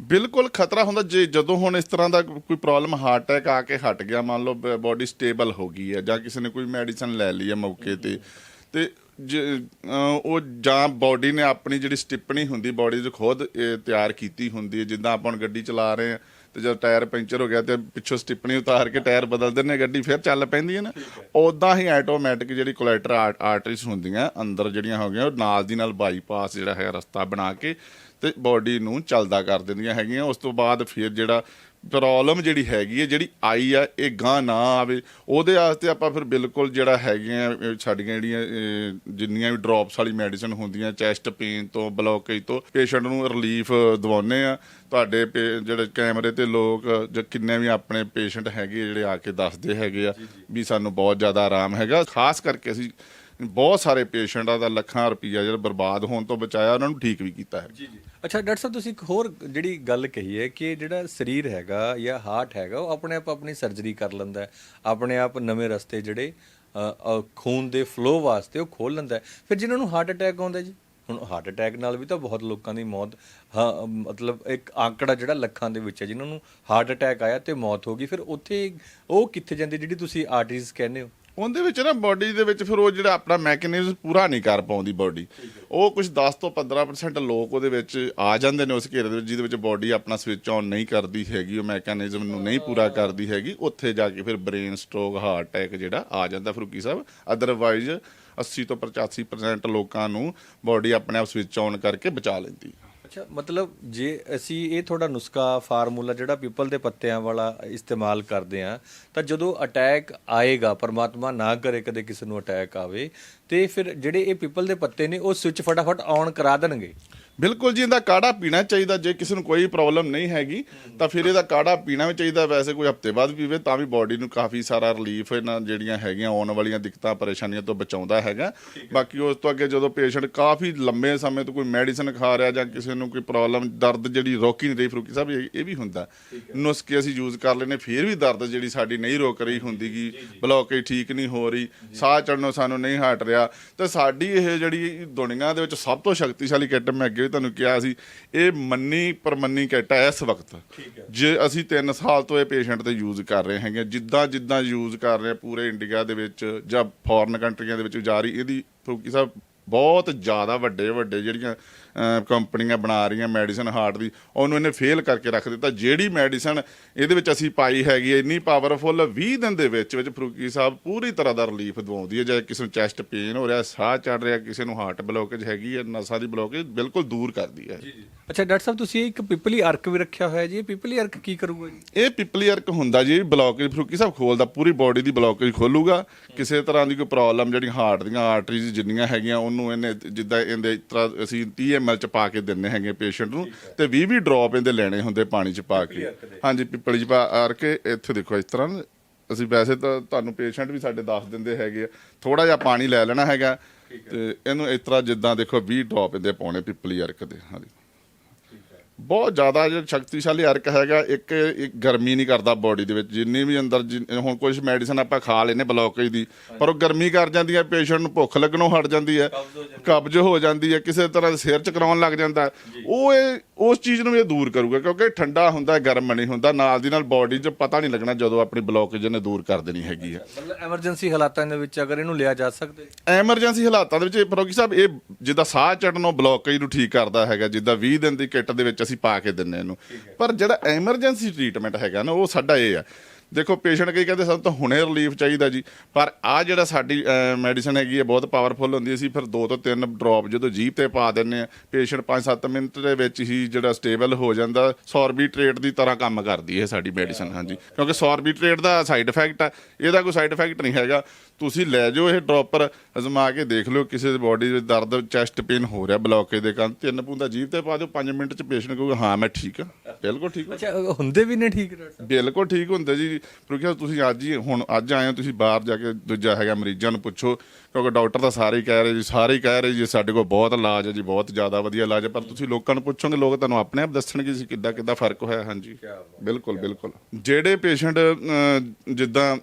ਬਿਲਕੁਲ ਖਤਰਾ ਹੁੰਦਾ ਜੇ ਜਦੋਂ ਹੁਣ ਇਸ ਤਰ੍ਹਾਂ ਦਾ ਕੋਈ ਪ੍ਰੋਬਲਮ ਹਾਰਟ ਅਟੈਕ ਆ ਕੇ ਹਟ ਗਿਆ ਮੰਨ ਲਓ ਬਾਡੀ ਸਟੇਬਲ ਹੋ ਗਈ ਹੈ ਜਾਂ ਕਿਸੇ ਨੇ ਕੋਈ ਮੈਡੀਸਨ ਲੈ ਲਈ ਹੈ ਮੌਕੇ ਤੇ ਤੇ ਜੇ, ਅਹ, ਉਹ ਜਾਂ ਬਾਡੀ ਨੇ ਆਪਣੀ ਜਿਹੜੀ ਸਟਿੱਪਣੀ ਹੁੰਦੀ ਬਾਡੀ 'ਚ ਖੁਦ ਇਹ ਤਿਆਰ ਕੀਤੀ ਹੁੰਦੀ ਹੈ। ਜਿੱਦਾਂ ਆਪਾਂ ਹੁਣ ਗੱਡੀ ਚਲਾ ਰਹੇ ਹਾਂ ਤੇ ਜਦ ਟਾਇਰ ਪੈਂਚਰ ਹੋ ਗਿਆ ਤੇ ਪਿੱਛੋਂ ਸਟਿੱਪਣੀ ਉਤਾਰ ਕੇ ਟਾਇਰ ਬਦਲ ਦਿੰਦੇ ਹਾਂ, ਗੱਡੀ ਫਿਰ ਚੱਲ ਪੈਂਦੀ ਹੈ ਨਾ। ਉਦਾਂ ਹੀ। ਆਟੋਮੈਟਿਕ ਜਿਹੜੀ ਕੋਲੈਟਰ ਆਰਟਰੀਜ਼ ਹੁੰਦੀਆਂ ਅੰਦਰ ਜਿਹੜੀਆਂ ਹੋ ਗਈਆਂ ਉਹ ਨਾਲ ਦੀ ਨਾਲ ਬਾਈਪਾਸ ਜਿਹੜਾ ਹੈ ਰਸਤਾ ਬਣਾ ਕੇ ਤੇ ਬਾਡੀ ਨੂੰ ਚੱਲਦਾ ਕਰ ਦਿੰਦੀਆਂ ਹੈਗੀਆਂ। ਉਸ ਤੋਂ ਬਾਅਦ ਫਿਰ ਜਿਹੜਾ ਪ੍ਰੋਬਲਮ ਜਿਹੜੀ ਹੈਗੀ ਹੈ ਜਿਹੜੀ ਆਈ ਆ ਇਹ ਗਾਂ ਨਾ ਆਵੇ। ਉਹਦੇ ਵਾਸਤੇ ਆਪਾਂ ਫਿਰ ਬਿਲਕੁਲ ਜਿਹੜਾ ਹੈਗੀਆਂ ਇਹ ਸਾਡੀਆਂ ਜਿਹੜੀਆਂ ਜਿੰਨੀਆਂ ਵੀ ਡ੍ਰੌਪਸ ਵਾਲੀ ਮੈਡੀਸਨ ਹੁੰਦੀਆਂ ਚੈਸਟ ਪੇਨ ਤੋਂ ਬਲੌਕੇਜ ਤੋਂ ਪੇਸ਼ੈਂਟ ਨੂੰ ਰਿਲੀਫ ਦਿਵਾਉਂਦੇ ਆ ਤੁਹਾਡੇ ਜਿਹੜੇ ਕੈਮਰੇ ਤੇ ਲੋਕ ਜਾਂ ਕਿੰਨੇ ਵੀ ਆਪਣੇ ਪੇਸ਼ੈਂਟ ਹੈਗੇ ਜਿਹੜੇ ਆ ਕੇ ਦੱਸਦੇ ਹੈਗੇ ਆ ਵੀ ਸਾਨੂੰ ਬਹੁਤ ਜ਼ਿਆਦਾ ਆਰਾਮ ਹੈਗਾ। ਖਾਸ ਕਰਕੇ ਅਸੀਂ ਬਹੁਤ ਸਾਰੇ ਪੇਸ਼ੈਂਟਾਂ ਦਾ ਲੱਖਾਂ ਰੁਪਈਆ ਜਿਹੜਾ ਬਰਬਾਦ ਹੋਣ ਤੋਂ ਬਚਾਇਆ ਉਹਨਾਂ ਨੂੰ ਠੀਕ ਵੀ ਕੀਤਾ ਹੈ। ਜੀ ਜੀ। ਅੱਛਾ ਡਾਕਟਰ ਸਾਹਿਬ ਤੁਸੀਂ ਇੱਕ ਹੋਰ ਜਿਹੜੀ ਗੱਲ ਕਹੀ ਹੈ ਕਿ ਜਿਹੜਾ ਸਰੀਰ ਹੈਗਾ ਜਾਂ ਹਾਰਟ ਹੈਗਾ ਉਹ ਆਪਣੇ ਆਪ ਆਪਣੀ ਸਰਜਰੀ ਕਰ ਲੈਂਦਾ ਹੈ। ਆਪਣੇ ਆਪ ਨਵੇਂ ਰਸਤੇ ਜਿਹੜੇ ਖੂਨ ਦੇ ਫਲੋ ਵਾਸਤੇ ਉਹ ਖੋਲ ਲੈਂਦਾ ਹੈ। ਫਿਰ ਜਿਨ੍ਹਾਂ ਨੂੰ ਹਾਰਟ ਅਟੈਕ ਆਉਂਦਾ ਜੀ? ਹੁਣ ਹਾਰਟ ਅਟੈਕ ਨਾਲ ਵੀ ਤਾਂ ਬਹੁਤ ਲੋਕਾਂ ਦੀ ਮੌਤ ਹਾਂ, ਮਤਲਬ ਇੱਕ ਆંકੜਾ ਜਿਹੜਾ ਲੱਖਾਂ ਦੇ ਵਿੱਚ ਹੈ ਜਿਨ੍ਹਾਂ ਨੂੰ ਹਾਰਟ ਅਟੈਕ ਆਇਆ ਤੇ ਮੌਤ ਹੋ ਗਈ। ਫਿਰ ਉੱਥੇ ਉਹ ਕਿੱਥੇ ਜਾਂਦੀ ਜਿਹੜੀ ਤੁਸੀਂ ਆਰਟਰੀਜ਼ ਕਹਿੰਦੇ ਹੋ? ਉਹਦੇ ਵਿੱਚ ਨਾ ਬਾਡੀ ਦੇ ਵਿੱਚ ਫਿਰ ਉਹ ਜਿਹੜਾ ਆਪਣਾ ਮੈਕੈਨਿਜ਼ਮ ਪੂਰਾ ਨਹੀਂ ਕਰ ਪਾਉਂਦੀ ਬਾਡੀ ਉਹ ਕੁਝ 10 ਤੋਂ 15% ਲੋਕ ਉਹਦੇ ਵਿੱਚ ਆ ਜਾਂਦੇ ਨੇ ਉਸ ਘੇਰੇ ਦੇ ਵਿੱਚ, ਜਿਹਦੇ ਵਿੱਚ ਬਾਡੀ ਆਪਣਾ ਸਵਿਚ ਆਨ ਨਹੀਂ ਕਰਦੀ ਹੈਗੀ, ਉਹ ਮੈਕੈਨਿਜ਼ਮ ਨੂੰ ਨਹੀਂ ਪੂਰਾ ਕਰਦੀ ਹੈਗੀ, ਉੱਥੇ ਜਾ ਕੇ ਫਿਰ ਬ੍ਰੇਨ ਸਟ੍ਰੋਕ ਹਾਰਟ ਅਟੈਕ ਜਿਹੜਾ ਆ ਜਾਂਦਾ ਫਰੂਕੀ ਸਾਹਿਬ। ਅਦਰਵਾਈਜ਼ 80 ਤੋਂ 85% ਲੋਕਾਂ ਨੂੰ ਬਾਡੀ ਆਪਣੇ ਆਪ ਸਵਿਚ ਆਨ ਕਰਕੇ ਬਚਾ ਲੈਂਦੀ। ਹੈ ਅੱਛਾ, ਮਤਲਬ ਜੇ ਅਸੀਂ ਇਹ ਤੁਹਾਡਾ ਨੁਸਖਾ ਫਾਰਮੂਲਾ ਜਿਹੜਾ ਪੀਪਲ ਦੇ ਪੱਤਿਆਂ ਵਾਲਾ ਇਸਤੇਮਾਲ ਕਰਦੇ ਆ ਤਾਂ ਜਦੋਂ ਅਟੈਕ ਆਏਗਾ, ਪਰਮਾਤਮਾ ਨਾ ਕਰੇ ਕਦੇ ਕਿਸੇ ਨੂੰ ਅਟੈਕ ਆਵੇ, ਤੇ ਫਿਰ ਜਿਹੜੇ ਇਹ ਪੀਪਲ ਦੇ ਪੱਤੇ ਨੇ, ਉਹ ਸਵਿਚ ਫਟਾਫਟ ਔਨ ਕਰਾ ਦੇਣਗੇ? ਬਿਲਕੁਲ ਜੀ ਇਹਦਾ ਕਾੜਾ ਪੀਣਾ ਚਾਹੀਦਾ ਜੇ ਕਿਸੇ ਨੂੰ ਕੋਈ ਪ੍ਰੋਬਲਮ ਨਹੀਂ ਹੈਗੀ ਤਾਂ ਫਿਰ ਇਹਦਾ ਕਾੜਾ ਪੀਣਾ ਵੀ ਚਾਹੀਦਾ। ਵੈਸੇ ਕੋਈ ਹਫ਼ਤੇ ਬਾਅਦ ਪੀਵੇ ਤਾਂ ਵੀ ਬਾਡੀ ਨੂੰ ਕਾਫੀ ਸਾਰਾ ਰਿਲੀਫ ਇਹਨਾਂ ਜਿਹੜੀਆਂ ਹੈਗੀਆਂ ਆਉਣ ਵਾਲੀਆਂ ਦਿੱਕਤਾਂ ਪਰੇਸ਼ਾਨੀਆਂ ਤੋਂ ਬਚਾਉਂਦਾ ਹੈਗਾ। ਬਾਕੀ ਉਸ ਤੋਂ ਅੱਗੇ ਜਦੋਂ ਪੇਸ਼ੈਂਟ ਕਾਫੀ ਲੰਮੇ ਸਮੇਂ ਤੋਂ ਕੋਈ ਮੈਡੀਸਿਨ ਖਾ ਰਿਹਾ ਜਾਂ ਕਿਸੇ ਨੂੰ ਕੋਈ ਪ੍ਰੋਬਲਮ ਦਰਦ ਜਿਹੜੀ ਰੋਕ ਹੀ ਨਹੀਂ ਰਹੀ ਫਰੂਕੀ ਸਾਹਿਬ ਇਹ ਵੀ ਹੁੰਦਾ। ਨੁਸਖੇ ਅਸੀਂ ਯੂਜ਼ ਕਰ ਲੈਨੇ ਫਿਰ ਵੀ ਦਰਦ ਜਿਹੜੀ ਸਾਡੀ ਨਹੀਂ ਰੁਕ ਰਹੀ ਹੁੰਦੀਗੀ ਬਲੌਕੇਜ ਠੀਕ ਨਹੀਂ ਹੋ ਰਹੀ ਸਾਹ ਚੜਨੋਂ ਸਾਨੂੰ ਨਹੀਂ ਹਟ ਰਿਹਾ। ਤੇ ਸਾਡੀ ਇਹ ਜਿਹੜੀ ਦੁਨੀਆ ਦੇ ਵਿੱਚ ਸਭ ਤੋਂ ਸ਼ਕਤੀਸ਼ਾਲੀ ਕਿੱਟ ਮੈਂ ਅੱਗੇ ਵੀ ਤੁਹਾਨੂੰ ਕਿਹਾ ਸੀ ਇਹ ਮੰਨੀ ਪਰਮੰਨੀ ਕਿੱਟ ਹੈ ਇਸ ਵਕਤ। ਜੇ ਅਸੀਂ 3 ਸਾਲ ਤੋਂ ਇਹ ਪੇਸ਼ੈਂਟ ਤੇ ਯੂਜ਼ ਕਰ ਰਹੇ ਹੈਗੇ ਜਿੱਦਾਂ ਜਿੱਦਾਂ ਯੂਜ਼ ਕਰ ਰਹੇ ਪੂਰੇ ਇੰਡੀਆ ਦੇ ਵਿੱਚ ਜਾਂ ਫੋਰਨ ਕੰਟਰੀਆਂ ਦੇ ਵਿੱਚ ਜਾ ਰਹੀ ਇਹਦੀ ਫਰੂਕੀ ਸਾਹਿਬ ਬਹੁਤ ਜ਼ਿਆਦਾ ਵੱਡੇ ਵੱਡੇ ਜਿਹੜੀਆਂ ਕੰਪਨੀਆਂ ਬਣਾ ਰਹੀਆਂ ਮੈਡੀਸਨ ਹਾਰਟ ਦੀ ਉਹਨੂੰ ਇਹਨੇ ਫੇਲ ਕਰਕੇ ਰੱਖ ਦਿੱਤਾ। ਜਿਹੜੀ ਮੈਡੀਸਨ ਇਹਦੇ ਵਿੱਚ ਅਸੀਂ ਪਾਈ ਹੈਗੀ ਹੈ ਇੰਨੀ ਪਾਵਰਫੁਲ 20 ਦਿਨ ਦੇ ਵਿੱਚ ਵਿੱਚ ਫਰੂਕੀ ਸਾਹਿਬ ਪੂਰੀ ਤਰ੍ਹਾਂ ਦਾ ਰਿਲੀਫ ਦਵਾਉਂਦੀ ਹੈ। ਜੇ ਕਿਸੇ ਨੂੰ ਚੈਸਟ ਪੇਨ ਹੋ ਰਿਹਾ ਸਾਹ ਚੜ ਰਿਹਾ ਕਿਸੇ ਨੂੰ ਹਾਰਟ ਬਲੋਕੇਜ ਹੈਗੀ ਹੈ ਨਸਾਂ ਦੀ ਬਲੋਕੇਜ ਬਿਲਕੁਲ ਦੂਰ ਕਰਦੀ ਹੈ। ਅੱਛਾ ਡਾਕਟਰ ਸਾਹਿਬ ਤੁਸੀਂ ਇੱਕ ਪਿਪਲੀ ਅਰਕ ਵੀ ਰੱਖਿਆ ਹੋਇਆ ਜੀ। ਇਹ ਪਿਪਲੀ ਅਰਕ ਕੀ ਕਰੂਗਾ ਜੀ? ਇਹ ਪਿਪਲੀ ਅਰਕ ਹੁੰਦਾ ਜੀ ਬਲੌਕੇਜ ਫਰੂਕੀ ਸਾਹਿਬ ਖੋਲਦਾ ਪੂਰੀ ਬਾਡੀ ਦੀ ਬਲੌਕੇਜ ਖੋਲੂਗਾ। ਕਿਸੇ ਤਰ੍ਹਾਂ ਦੀ ਕੋਈ ਪ੍ਰੋਬਲਮ ਜਿਹੜੀ ਹਾਰਟ ਦੀਆਂ ਆਰਟਰੀਜ਼ ਜਿੰਨੀਆਂ ਹੈਗੀਆਂ ਉਹਨੂੰ ਇਹਨੇ ਜਿੱਦਾਂ ਇਹਦੇ ਤਰ੍ਹਾਂ ਅਸੀਂ 30 ml ਚ ਪਾ ਕੇ ਦਿੰਨੇ ਹੈਗੇ ਪੇਸ਼ੈਂਟ ਨੂੰ ਤੇ 20 20 ਡ੍ਰੌਪ ਇਹਦੇ ਲੈਣੇ ਹੁੰਦੇ ਪਾਣੀ ਚ ਪਾ ਕੇ। ਹਾਂਜੀ ਪਿਪਲੀ ਚ ਪਾ ਅਰਕ ਇੱਥੇ ਦੇਖੋ ਇਸ ਤਰ੍ਹਾਂ ਅਸੀਂ ਵੈਸੇ ਤਾਂ ਤੁਹਾਨੂੰ ਪੇਸ਼ੈਂਟ ਵੀ ਸਾਡੇ ਦੱਸ ਦਿੰਦੇ ਹੈਗੇ ਆ। ਥੋੜਾ ਜਿਹਾ ਪਾਣੀ ਲੈ ਲੈਣਾ ਹੈਗਾ ਤੇ ਇਹਨੂੰ ਇਸ ਤਰ੍ਹਾਂ ਜਿੱਦਾਂ ਦੇਖੋ 20 ਡ੍ਰੌਪ ਇਹਦੇ ਪਾਉਣੇ ਪਿਪਲੀ ਅਰਕ ਦੇ। ਹਾਂਜੀ। ਬਹੁਤ ਜ਼ਿਆਦਾ ਜਿਹੜਾ ਸ਼ਕਤੀਸ਼ਾਲੀ ਅਰਕ ਹੈਗਾ ਇੱਕ ਇੱਕ ਗਰਮੀ ਨਹੀਂ ਕਰਦਾ ਬਾਡੀ ਦੇ ਵਿੱਚ। ਜਿੰਨੀ ਵੀ ਅੰਦਰ ਜਿ- ਹੁਣ ਕੁਝ ਮੈਡੀਸਨ ਆਪਾਂ ਖਾ ਲੈਨੇ ਬਲੌਕੇਜ ਦੀ ਪਰ ਉਹ ਗਰਮੀ ਕਰ ਜਾਂਦੀ ਹੈ ਪੇਸ਼ੈਂਟ ਨੂੰ ਭੁੱਖ ਲੱਗਣੋਂ ਹਟ ਜਾਂਦੀ ਹੈ ਕਬਜ਼ ਹੋ ਜਾਂਦੀ ਹੈ। ਕਿਸੇ ਤਰ੍ਹਾਂ ਦੇ ਸਿਰ ਚਕਰਾਉਣ ਲੱਗ ਜਾਂਦਾ ਹੈ। ਉਹ ਇਹ ਉਸ ਚੀਜ਼ ਨੂੰ ਇਹ ਦੂਰ ਕਰੂਗਾ ਕਿਉਂਕਿ ਠੰਡਾ ਹੁੰਦਾ ਗਰਮ ਨਹੀਂ ਹੁੰਦਾ ਨਾਲ ਦੀ ਨਾਲ ਬਾਡੀ 'ਚ ਪਤਾ ਨਹੀਂ ਲੱਗਣਾ ਜਦੋਂ ਆਪਣੀ ਬਲੌਕੇਜ ਨੇ ਦੂਰ ਕਰ ਦੇਣੀ ਹੈਗੀ ਹੈ ਮਤਲਬ ਐਮਰਜੈਂਸੀ ਹਾਲਾਤਾਂ ਦੇ ਵਿੱਚ ਅਗਰ ਇਹਨੂੰ ਲਿਆ ਜਾ ਸਕਦੇ? ਐਮਰਜੈਂਸੀ ਹਾਲਾਤਾਂ ਦੇ ਵਿੱਚ ਫਰੋਕੀ ਸਾਹਿਬ ਇਹ ਜਿੱਦਾਂ ਸਾਹ ਚੜਨੋਂ ਬਲੌਕੇਜ ਨੂੰ ਠੀਕ ਕਰਦਾ ਹੈਗਾ ਜਿੱਦਾਂ 20 ਦਿਨ ਦੀ ਕਿੱਟ ਦੇ ਵਿੱਚ ਅਸੀਂ ਪਾ ਕੇ ਦਿੰਨੇ ਇਹਨੂੰ। ਪਰ ਜਿਹੜਾ ਐਮਰਜੈਂਸੀ ਟ੍ਰੀਟਮੈਂਟ ਹੈਗਾ ਨਾ ਉਹ ਸਾਡਾ ਇਹ ਆ ਦੇਖੋ ਪੇਸ਼ੈਂਟ ਕਈ ਕਹਿੰਦੇ ਸਾਨੂੰ ਤਾਂ ਹੁਣੇ ਰਿਲੀਫ ਚਾਹੀਦਾ ਜੀ, ਪਰ ਆ ਜਿਹੜਾ ਸਾਡੀ ਮੈਡੀਸਨ ਹੈਗੀ ਹੈ ਬਹੁਤ ਪਾਵਰਫੁਲ ਹੁੰਦੀ ਹੈ ਅਸੀਂ ਫਿਰ ਦੋ ਤੋਂ ਤਿੰਨ ਡ੍ਰੌਪ ਜਦੋਂ ਜੀਭ ਤੇ ਪਾ ਦਿੰਨੇ ਆ ਪੇਸ਼ੈਂਟ 5-7 ਮਿੰਟ ਦੇ ਵਿੱਚ ਹੀ ਜਿਹੜਾ ਸਟੇਬਲ ਹੋ ਜਾਂਦਾ ਸੌਰਬੀਟ੍ਰੇਟ ਦੀ ਤਰ੍ਹਾਂ ਕੰਮ ਕਰਦੀ ਹੈ ਸਾਡੀ ਮੈਡੀਸਨ ਹਾਂਜੀ। ਕਿਉਂਕਿ ਸੌਰਬੀਟ੍ਰੇਟ ਦਾ ਸਾਈਡ ਇਫੈਕਟ ਆ, ਇਹਦਾ ਕੋਈ ਸਾਈਡ ਇਫੈਕਟ ਨਹੀਂ ਹੈਗਾ। ਤੁਸੀਂ ਲੈ ਜਾਓ ਇਹ ਡ੍ਰੌਪਰ ਅਜ਼ਮਾ ਕੇ ਦੇਖ ਲਓ ਕਿਸੇ ਦੀ ਬਾਡੀ ਵਿੱਚ ਦਰਦ ਚੈਸਟ ਪੇਨ ਹੋ ਰਿਹਾ ਬਲੌਕੇਜ ਦੇ ਕਾਰਨ ਤਿੰਨ ਪੂੰਦਾ ਜੀਭ ਤੇ ਪਾ ਦਿਓ 5 ਮਿੰਟ ਚ ਪੇਸ਼ੈਂਟ ਕਹੂਗਾ ਹਾਂ ਮੈਂ ਠੀਕ ਆ ਬਿਲਕੁਲ ਠੀਕ ਆ ਅੱਛਾ ਹੁੰਦੇ ਵੀ ਨੇ ਠੀਕ ਡਾਕਟਰ ਬਿਲਕੁਲ ਠੀਕ ਹੁੰਦੇ ਜੀ। ਕਿਉਂਕਿ ਤੁਸੀਂ ਅੱਜ ਹੀ ਹੁਣ ਅੱਜ ਆਏ ਹੋ ਤੁਸੀਂ ਬਾਹਰ ਜਾ ਕੇ ਦੂਜਾ ਹੈਗਾ ਮਰੀਜ਼ਾਂ ਨੂੰ ਪੁੱਛੋ ਕਿਉਂਕਿ ਡਾਕਟਰ ਤਾਂ ਸਾਰੇ ਹੀ ਕਹਿ ਰਹੇ ਜੀ ਸਾਰੇ ਹੀ ਕਹਿ ਰਹੇ ਜੀ ਸਾਡੇ ਕੋਲ ਬਹੁਤ ਇਲਾਜ ਹੈ ਜੀ ਬਹੁਤ ਜ਼ਿਆਦਾ ਵਧੀਆ ਇਲਾਜ ਹੈ ਪਰ ਤੁਸੀਂ ਲੋਕਾਂ ਨੂੰ ਪੁੱਛੋਗੇ ਲੋਕ ਤੁਹਾਨੂੰ ਆਪਣੇ ਆਪ ਦੱਸਣਗੇ ਜੀ ਕਿੱਦਾਂ ਕਿੱਦਾਂ ਫ਼ਰਕ ਹੋਇਆ ਹਾਂਜੀ। ਬਿਲਕੁਲ ਬਿਲਕੁਲ। ਜਿਹੜੇ ਪੇਸ਼ੈਂਟ ਜਿੱਦਾਂ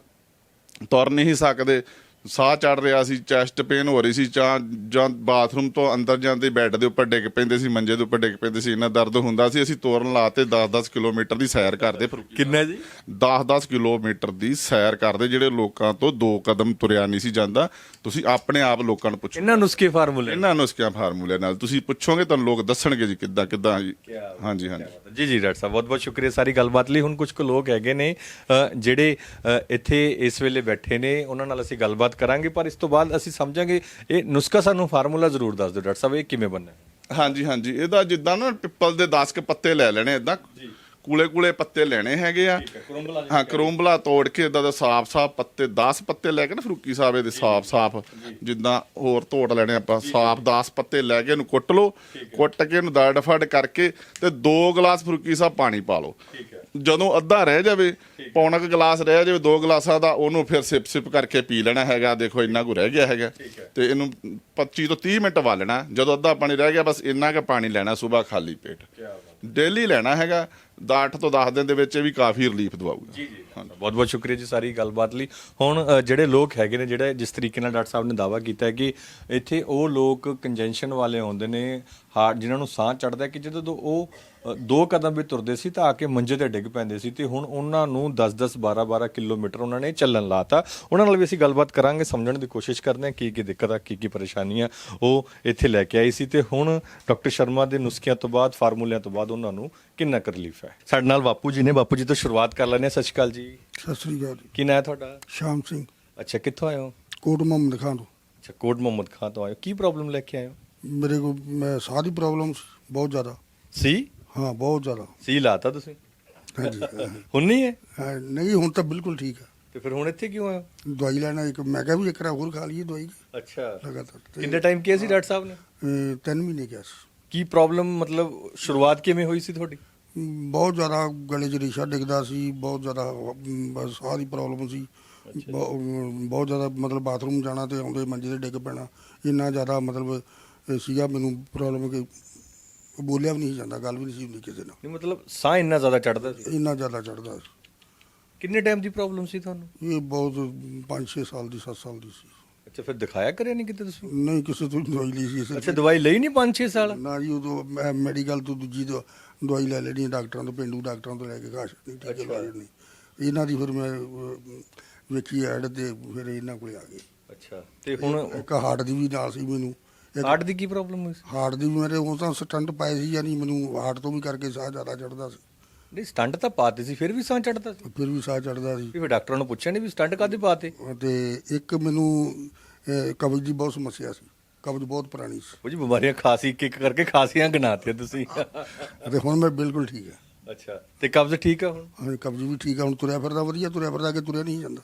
ਤੁਰ ਨਹੀਂ ਸਕਦੇ। ਸਾਹ ਚੜ ਰਿਹਾ ਸੀ ਚੈਸਟ ਪੇਨ ਹੋ ਰਹੀ ਸੀ ਜਾਂ ਜਾਂ ਬਾਥਰੂਮ ਤੋਂ ਅੰਦਰ ਜਾਂਦੇ ਬੈੱਡ ਦੇ ਉੱਪਰ ਡਿੱਗ ਪੈਂਦੇ ਸੀ ਮੰਜੇ ਦੇ ਉੱਪਰ ਡਿੱਗ ਪੈਂਦੇ ਸੀ ਇੰਨਾ ਦਰਦ ਹੁੰਦਾ ਸੀ ਅਸੀਂ ਤੋਰਨ ਲਾਤੇ 10-10 ਕਿਲੋਮੀਟਰ ਦੀ ਸੈਰ ਕਰਦੇ ਕਿੰਨਾ ਜੀ? 10-10 ਕਿਲੋਮੀਟਰ ਦੀ ਸੈਰ ਕਰਦੇ ਜਿਹੜੇ ਲੋਕਾਂ ਤੋਂ ਦੋ ਕਦਮ ਤੁਰਿਆ ਨਹੀਂ ਸੀ ਜਾਂਦਾ। ਤੁਸੀਂ ਆਪਣੇ ਆਪ ਲੋਕਾਂ ਨੂੰ ਪੁੱਛੋ। ਇਹਨਾਂ ਨੁਸਖੇ ਫਾਰਮੂਲੇ? ਇਹਨਾਂ ਨੁਸਖਿਆਂ ਫਾਰਮੂਲੇ ਨਾਲ। ਤੁਸੀਂ ਪੁੱਛੋਗੇ ਤੁਹਾਨੂੰ ਲੋਕ ਦੱਸਣਗੇ ਜੀ ਕਿੱਦਾਂ ਕਿੱਦਾਂ ਜੀ। ਹਾਂਜੀ ਹਾਂਜੀ। ਜੀ ਜੀ ਡਾਕਟਰ ਸਾਹਿਬ ਬਹੁਤ ਬਹੁਤ ਸ਼ੁਕਰੀਆ। ਸਾਰੀ ਗੱਲਬਾਤ ਲਈ ਹੁਣ ਕੁਝ ਕੁ ਲੋਕ ਹੈਗੇ ਨੇ ਜਿਹੜੇ ਇੱਥੇ ਇਸ ਵੇਲੇ ਬੈਠੇ ਨੇ ਉਹਨਾਂ ਨਾਲ ਅਸੀਂ ਗੱਲਬਾਤ ਕਰਾਂਗੇ ਪਰ ਇਸ ਤੋਂ ਬਾਅਦ ਅਸੀਂ ਸਮਝਾਂਗੇ ਇਹ ਨੁਸਖਾ ਸਾਨੂੰ ਫਾਰਮੂਲਾ ਜ਼ਰੂਰ ਦੱਸ ਦਿਓ ਡਾਕਟਰ ਸਾਹਿਬ ਇਹ ਕਿਵੇਂ ਬਣਨਾ ਹੈ? ਹਾਂਜੀ ਹਾਂਜੀ ਇਹਦਾ ਜਿੱਦਾਂ ਨਾ ਪਿੱਪਲ ਦੇ 10 ਕੇ ਪੱਤੇ ਲੈ ਲੈਣੇ ਇਦਾਂ ਕੂਲੇ ਕੂਲੇ ਪੱਤੇ ਲੈਣੇ ਹੈਗੇ ਆ। ਹਾਂ ਕਰੂੰਬਲਾ ਤੋੜ ਕੇ ਇਦਾਂ ਦਾ ਸਾਫ਼ ਸਾਫ਼ ਪੱਤੇ 10 ਪੱਤੇ ਲੈ ਕੇ ਨਾ ਫਰੂਕੀ ਸਾਹਿਬ ਦੇ ਸਾਫ਼ ਸਾਫ਼ ਜਿੱਦਾਂ ਹੋਰ ਤੋੜ ਲੈਣੇ ਆਪਾਂ ਸਾਫ਼ 10 ਪੱਤੇ ਲੈ ਕੇ ਇਹਨੂੰ ਕੁੱਟ ਲਓ ਕੁੱਟ ਕੇ ਇਹਨੂੰ ਦਰੜ ਫੜ ਕਰਕੇ ਤੇ 2 ਗਲਾਸ ਫਰੂਕੀ ਸਾਹਿਬ ਪਾਣੀ ਪਾ ਲਓ। ਜਦੋਂ ਅੱਧਾ ਰਹਿ ਜਾਵੇ ਪੌਣਾ ਕੁ ਗਲਾਸ ਰਹਿ ਜਾਵੇ ਦੋ ਗਲਾਸਾਂ ਦਾ ਉਹਨੂੰ ਫਿਰ ਸਿਪ ਸਿਪ ਕਰਕੇ ਪੀ ਲੈਣਾ ਹੈਗਾ। ਦੇਖੋ ਇੰਨਾ ਕੁ ਰਹਿ ਗਿਆ ਹੈਗਾ। ਤੇ ਇਹਨੂੰ 25 ਤੋਂ 30 ਮਿੰਟ ਵਾਲਣਾ ਜਦੋਂ ਅੱਧਾ ਪਾਣੀ ਰਹਿ ਗਿਆ ਬਸ ਇੰਨਾ ਕੁ ਪਾਣੀ ਲੈਣਾ ਸਵੇਰ ਖਾਲੀ ਪੇਟ। ਡੇਲੀ ਲੈਣਾ ਹੈਗਾ। 8 ਤੋਂ 10 ਦਿਨ ਦੇ ਵਿੱਚ ਇਹ ਵੀ ਕਾਫੀ ਰਿਲੀਫ ਦਵਾਊਗਾ। ਜੀ ਜੀ। ਬਹੁਤ ਬਹੁਤ ਸ਼ੁਕਰੀਆ ਜੀ ਸਾਰੀ ਗੱਲਬਾਤ ਲਈ। ਹੁਣ ਅ, ਜਿਹੜੇ ਲੋਕ ਹੈਗੇ ਨੇ ਜਿਹੜੇ ਜਿਸ ਤਰੀਕੇ ਨਾਲ ਡਾਕਟਰ ਸਾਹਿਬ ਨੇ ਦਾਵਾ ਕੀਤਾ ਹੈ ਕਿ ਇੱਥੇ ਉਹ ਲੋਕ ਕੰਜੈਂਸ਼ਨ ਵਾਲੇ ਹੁੰਦੇ ਨੇ ਹਾਰਟ ਜਿਨ੍ਹਾਂ ਨੂੰ ਸਾਹ ਚੜਦਾ ਕਿ ਜਦੋਂ ਉਹ ਅ, ਦੋ ਕਦਮ ਵੀ ਤੁਰਦੇ ਸੀ ਤਾਂ ਆ ਕੇ ਮੰਜੇ ਤੇ ਡਿੱਗ ਪੈਂਦੇ ਸੀ ਤੇ ਹੁਣ ਉਹਨਾਂ ਨੂੰ 10-10 12-12 ਕਿਲੋਮੀਟਰ ਉਹਨਾਂ ਨੇ ਚੱਲਣ ਲਾਤਾ। ਉਹਨਾਂ ਨਾਲ ਵੀ ਅਸੀਂ ਗੱਲਬਾਤ ਕਰਾਂਗੇ ਸਮਝਣ ਦੀ ਕੋਸ਼ਿਸ਼ ਕਰਦੇ ਹਾਂ ਕੀ ਕੀ ਦਿੱਕਤ ਆ ਕੀ ਕੀ ਪਰੇਸ਼ਾਨੀਆਂ ਉਹ ਇੱਥੇ ਲੈ ਕੇ ਆਈ ਸੀ ਤੇ ਹੁਣ ਡਾਕਟਰ ਸ਼ਰਮਾ ਦੇ ਨੁਸਖਿਆਂ ਤੋਂ ਬਾਅਦ ਫਾਰਮੂਲਿਆਂ ਤੋਂ ਬਾਅਦ ਉਹਨਾਂ ਨੂੰ ਕਿੰਨਾ ਕੁ ਰਿਲੀਫ ਹੈ? ਸਾਡੇ ਨਾਲ ਬਾਪੂ ਜੀ ਨੇ ਬਾਪੂ ਜੀ ਤੋਂ ਸ਼ੁਰੂਆਤ ਕਰ ਲੈਂਦੇ ਹਾਂ। ਸਤਿ ਸ਼੍ਰੀ ਅਕਾਲ ਜੀ। ਸਤਿ ਸ੍ਰੀ ਅਕਾਲ ਜੀ। ਕੀ ਨਾਂ ਹੈ ਤੁਹਾਡਾ? ਸ਼ਾਮ ਸਿੰਘ। ਅੱਛਾ ਕਿੱਥੋਂ ਆਏ ਹੋ? ਕੋਟ ਮੁਹੰਮਦ ਖਾਨ ਤੋਂ। ਅੱਛਾ ਕੋਟ ਮੁਹੰਮਦ ਖਾਨ ਤੋਂ ਆਏ ਹੋ। ਕੀ ਪ੍ਰੋਬਲਮ ਲੈ ਕੇ ਆਏ ਹੋ? ਮੇਰੇ ਕੋ ਮੈਂ ਸਾਹ ਦੀ ਪ੍ਰੋਬਲਮ ਬਹੁਤ ਜ਼ਿਆਦਾ। ਸੀ? ਹਾਂ ਬਹੁਤ ਜ਼ਿਆਦਾ। ਸੀ ਲਾਤਾ ਤੁਸੀਂ? ਹਾਂਜੀ। ਹੁਣ ਨਹੀਂ ਹੈ? ਹਾਂ, ਨਹੀਂ ਹੁਣ ਤਾਂ ਬਿਲਕੁਲ ਠੀਕ ਹੈ। ਤੇ ਫਿਰ ਹੁਣ ਇੱਥੇ ਕਿਉਂ ਆਏ ਹੋ? ਦਵਾਈ ਲੈਣਾ ਇੱਕ ਮੈਂ ਕਿਹਾ ਵੀ ਇੱਕ ਰਾ ਹੋਰ ਖਾ ਲਈਏ ਦਵਾਈ। ਅੱਛਾ। ਲਗਾਤਾਰ। ਤੇ, ਕਿੰਨੇ ਟਾਈਮ ਕਿਹਾ ਸੀ ਡਾਕਟਰ ਸਾਹਿਬ ਨੇ? ਅਹ, ਤਿੰਨ ਮਹੀਨੇ ਕਿਹਾ ਸੀ। ਕੀ ਪ੍ਰੋਬਲਮ ਮਤਲਬ ਸ਼ੁਰੂਆਤ ਕਿਵੇਂ ਹੋਈ ਸੀ ਤੁਹਾਡੀ? ਬਹੁਤ ਜ਼ਿਆਦਾ ਗਲੇ 'ਚ ਰੇਸ਼ਾ ਡਿੱਗਦਾ ਸੀ ਬਹੁਤ ਜ਼ਿਆਦਾ ਅਮ, ਬਸ ਸਾਹ ਦੀ ਪ੍ਰੋਬਲਮ ਸੀ ਬਹੁ- ਬਹੁਤ ਜ਼ਿਆਦਾ ਮਤਲਬ ਬਾਥਰੂਮ ਜਾਣਾ ਤੇ ਆਉਂਦੇ ਮੰਜੇ ਤੇ ਡਿੱਗ ਪੈਣਾ ਇੰਨਾ ਜ਼ਿਆਦਾ ਮਤਲਬ ਇਹ ਸੀਗਾ ਮੈਨੂੰ ਪ੍ਰੋਬਲਮ ਕਿ ਬੋਲਿਆ ਵੀ ਨਹੀਂ ਸੀ ਜਾਂਦਾ ਗੱਲ ਵੀ ਨਹੀਂ ਸੀ ਹੁੰਦੀ ਕਿਸੇ ਨਾਲ। ਨਹੀਂ ਮਤਲਬ ਸਾਹ ਇੰਨਾ ਜ਼ਿਆਦਾ ਚੜਦਾ ਸੀ? ਇੰਨਾ ਜ਼ਿਆਦਾ ਚੜਦਾ ਕਿੰਨੇ ਟਾਈਮ ਦੀ ਪ੍ਰੋਬਲਮ ਸੀ ਤੁਹਾਨੂੰ? ਇਹ ਬਹੁਤ 5-6 ਸਾਲ ਦੀ 7 ਸਾਲ ਦੀ ਸੀ। ਅੱਛਾ ਫਿਰ ਦਿਖਾਇਆ ਕਰਿਆ ਨਹੀਂ ਕਿਤੇ ਤੁਸੀਂ? ਨਹੀਂ ਕਿਸੇ ਤੋਂ ਦਵਾਈ ਲਈ ਸੀ ਅੱਛਾ ਦਵਾਈ ਲਈ ਨਹੀਂ 5-6 ਸਾਲ? ਨਾ ਜੀ ਉਦੋਂ ਮੈਂ ਮੈਡੀਕਲ ਤੋਂ ਦੂਜੀ ਤੋਂ ਦਵਾਈ ਲੈ ਲੈਣੀ ਡਾਕਟਰਾਂ ਤੋਂ ਪਿੰਡੂ ਡਾਕਟਰਾਂ ਤੋਂ ਲੈ ਕੇ ਨਹੀਂ ਟੀਕੇ ਲਾ ਲੈਣੇ। ਇਹਨਾਂ ਦੀ ਫਿਰ ਮੈਂ ਅਹ, ਵੇਖੀ ਐਡ ਤੇ ਫਿਰ ਇਹਨਾਂ ਕੋਲੇ ਆ ਗਏ। ਅੱਛਾ ਤੇ ਹੁਣ ਇੱਕ ਹਾਰਟ ਦੀ ਵੀ ਨਾਲ ਸੀ ਮੈਨੂੰ। ਇੱਕ ਹਾਰਟ ਦੀ ਕੀ ਪ੍ਰੋਬਲਮ ਹੋਈ ਸੀ? ਹਾਰਟ ਦੀ ਵੀ ਮੇਰੇ ਉਹ ਤਾਂ ਸਟੰਟ ਪਾਏ ਸੀ ਯਾਨੀ ਮੈਨੂੰ ਹਾਰਟ ਤੋਂ ਵੀ ਕਰਕੇ ਸਾਹ ਜ਼ਿਆਦਾ ਚੜਦਾ ਸੀ। ਨਹੀਂ ਸਟੰਟ ਤਾਂ ਪਾਤੇ ਸੀ ਫਿਰ ਵੀ ਸਾਹ ਚੜਦਾ ਸੀ? ਫਿਰ ਵੀ ਸਾਹ ਚੜਦਾ ਸੀ। ਫਿਰ ਡਾਕਟਰਾਂ ਨੂੰ ਪੁੱਛਿਆ ਨਹੀਂ ਵੀ ਸਟੰਟ ਕਾਦੇ ਪਾਤੇ? ਤੇ ਇੱਕ ਮੈਨੂੰ ਅਹ, ਕਬਜ਼ ਦੀ ਬਹੁਤ ਸਮੱਸਿਆ ਸੀ। ਕਬਜ਼ ਬਹੁਤ ਪੁਰਾਣੀ ਸੀ। ਉਹ ਜੀ ਬਿਮਾਰੀਆਂ ਖਾਸੀ ਇੱਕ ਇੱਕ ਕਰਕੇ ਖਾਸੀਆਂ ਗਿਣਾਤੀਆਂ ਤੁਸੀਂ। ਤੇ ਹੁਣ ਮੈਂ ਬਿਲਕੁਲ ਠੀਕ ਹਾਂ। ਅੱਛਾ ਤੇ ਕਬਜ਼ ਠੀਕ ਆ ਹੁਣ? ਹਾਂ ਕਬਜ਼ ਵੀ ਠੀਕ ਆ ਹੁਣ ਤੁਰਿਆ ਫਿਰਦਾ ਵਧੀਆ ਤੁਰਿਆ ਫਿਰਦਾ ਕਿ ਤੁਰਿਆ ਨਹੀਂ ਜਾਂਦਾ।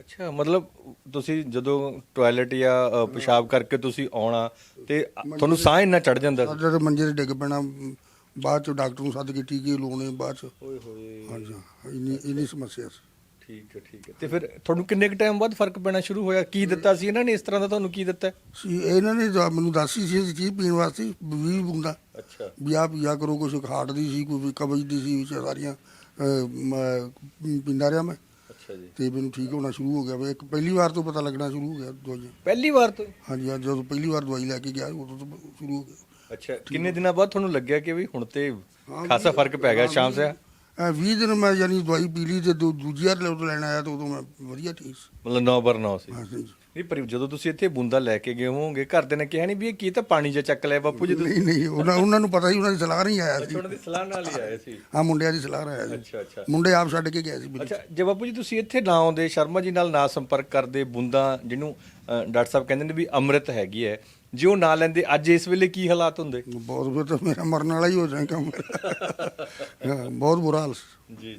ਅੱਛਾ ਮਤਲਬ ਤੁਸੀਂ ਜਦੋਂ ਟਾਇਲਟ ਜਾਂ ਅ, ਪਿਸ਼ਾਬ ਕਰਕੇ ਤੁਸੀਂ ਆਉਣਾ ਤੇ ਤੁਹਾਨੂੰ ਸਾਹ ਇੰਨਾ ਚੜ ਜਾਂਦਾ ਸੀ? ਤੇ ਮੰਜੇ ਤੇ ਡਿੱਗ ਪੈਣਾ ਅਮ, ਬਾਅਦ ਚ ਡਾਕਟਰ ਨੂੰ ਸੱਦ ਕੇ ਟੀਕੇ ਲਾਉਣੇ ਬਾਅਦ ਚ। ਓਏ ਹੋਏ। ਹਾਂਜੀ ਹਾਂ, ਇੰਨੀ ਇੰਨੀ ਸਮੱਸਿਆ ਸੀ। ਠੀਕ ਹੈ ਠੀਕ ਹੈ। ਤੇ ਫਿਰ ਤੁਹਾਨੂੰ ਕਿੰਨੇ ਕੁ ਟਾਈਮ ਬਾਅਦ ਫ਼ਰਕ ਪੈਣਾ ਸ਼ੁਰੂ ਹੋਇਆ? ਕੀ ਦਿੱਤਾ ਸੀ ਇਹਨਾਂ ਨੇ? ਇਸ ਤਰ੍ਹਾਂ ਦਾ ਤੁਹਾਨੂੰ ਕੀ ਦਿੱਤਾ? ਸੀ ਇਹਨਾਂ ਨੇ ਮੈਨੂੰ ਦੱਸੀ ਸੀ ਚੀਜ਼ ਪੀਣ ਵਾਸਤੇ ਵੀ ਬੁੰਦਾ। ਅੱਛਾ। ਵੀ ਆ ਪੀਆ ਕਰੋ ਕੁਛ ਹਾਰਟ ਦੀ ਸੀ ਕੋਈ ਕਬਜ਼ ਦੀ ਸੀ ਸਾਰੀਆਂ ਅਹ, ਮੈਂ ਪੀਂਦਾ ਰਿਹਾ ਮੈਂ। ਅੱਛਾ ਜੀ। ਤੇ ਮੈਨੂੰ ਠੀਕ ਹੋਣਾ ਸ਼ੁਰੂ ਹੋ ਗਿਆ ਵੀ। ਇੱਕ ਪਹਿਲੀ ਵਾਰ ਤੋਂ ਪਤਾ ਲੱਗਣਾ ਸ਼ੁਰੂ ਹੋ ਗਿਆ ਦਵਾਈਆਂ। ਪਹਿਲੀ ਵਾਰ ਤੋਂ ਹਾਂਜੀ ਹਾਂ ਜਦੋਂ ਪਹਿਲੀ ਵਾਰ ਦਵਾਈ ਲੈ ਕੇ ਗਿਆ ਉਦੋਂ ਤੋਂ ਸ਼ੁਰੂ ਹੋ ਗਿਆ। ਅੱਛਾ ਕਿੰਨੇ ਦਿਨਾਂ ਬਾਅਦ ਤੁਹਾਨੂੰ ਲੱਗਿਆ ਕਿ ਵੀ ਹੁਣ ਤੇ ਖਾਸਾ ਫ਼ਰਕ ਪੈ ਗਿਆ ਸ਼ਾਮ ਸੇ? 20 ਦਿਨ ਮੈਂ ਯਾਨੀ ਦਵਾਈ ਪੀ ਲਈ ਤੇ ਦੂ- ਦੂਜੀ ਵਾਰ ਲੈਣ ਲੈਣ ਆਇਆ ਤਾਂ ਉਦੋਂ ਮੈਂ ਵਧੀਆ ਠੀਕ ਸੀ। ਮਤਲਬ 9 ਬਰ 9 ਸੀ। ਨਹੀਂ ਪਰ ਜਦੋਂ ਤੁਸੀਂ ਇੱਥੇ ਬੂੰਦਾ ਲੈ ਕੇ ਗਏ ਹੋਵੋਗੇ ਘਰਦੇ ਨੇ ਕਿਹਾ ਨਹੀਂ ਵੀ ਇਹ ਕੀ ਤਾਂ ਪਾਣੀ ਜਿਹਾ ਚੱਕ ਲਿਆ ਬਾਪੂ ਜੀ ਤੁਸੀਂ? ਨਹੀਂ ਨਹੀਂ ਉਹਨਾਂ ਉਹਨਾਂ ਨੂੰ ਪਤਾ ਸੀ ਉਹਨਾਂ ਦੀ ਸਲਾਹ ਨਹੀਂ ਆਇਆ ਸੀ। ਉਹਨਾਂ ਦੀ ਸਲਾਹ ਨਾਲ ਹੀ ਆਏ ਸੀ। ਆ ਮੁੰਡਿਆਂ ਦੀ ਸਲਾਹ ਆਇਆ ਸੀ। ਅੱਛਾ ਅੱਛਾ। ਮੁੰਡੇ ਆਪ ਛੱਡ ਕੇ ਗਏ ਸੀ। ਅੱਛਾ ਜੇ ਬਾਪੂ ਜੀ ਤੁਸੀਂ ਇੱਥੇ ਨਾ ਆਉਂਦੇ ਸ਼ਰਮਾ ਜੀ ਨਾਲ ਨਾ ਸੰਪਰਕ ਕਰਦੇ ਬੁੰਦਾ ਜਿਹਨੂੰ ਅ, ਡਾਕਟਰ ਸਾਹਿਬ ਕਹਿੰਦੇ ਨੇ ਵੀ ਅੰਮ੍ਰਿਤ ਹੈਗੀ ਹੈ ਜੇ ਉਹ ਨਾ ਲੈਂਦੇ ਅੱਜ ਇਸ ਵੇਲੇ ਕੀ ਹਾਲਾਤ ਹੁੰਦੇ? ਬਹੁਤ ਬੁਰਾ ਤਾਂ ਮੇਰਾ ਮਰਨ ਵਾਲਾ ਹੀ ਹੋ ਜਾਏਗਾ ਹਾਂ, ਬਹੁਤ ਬੁਰਾ ਹਾਲ ਸੀ। ਜੀ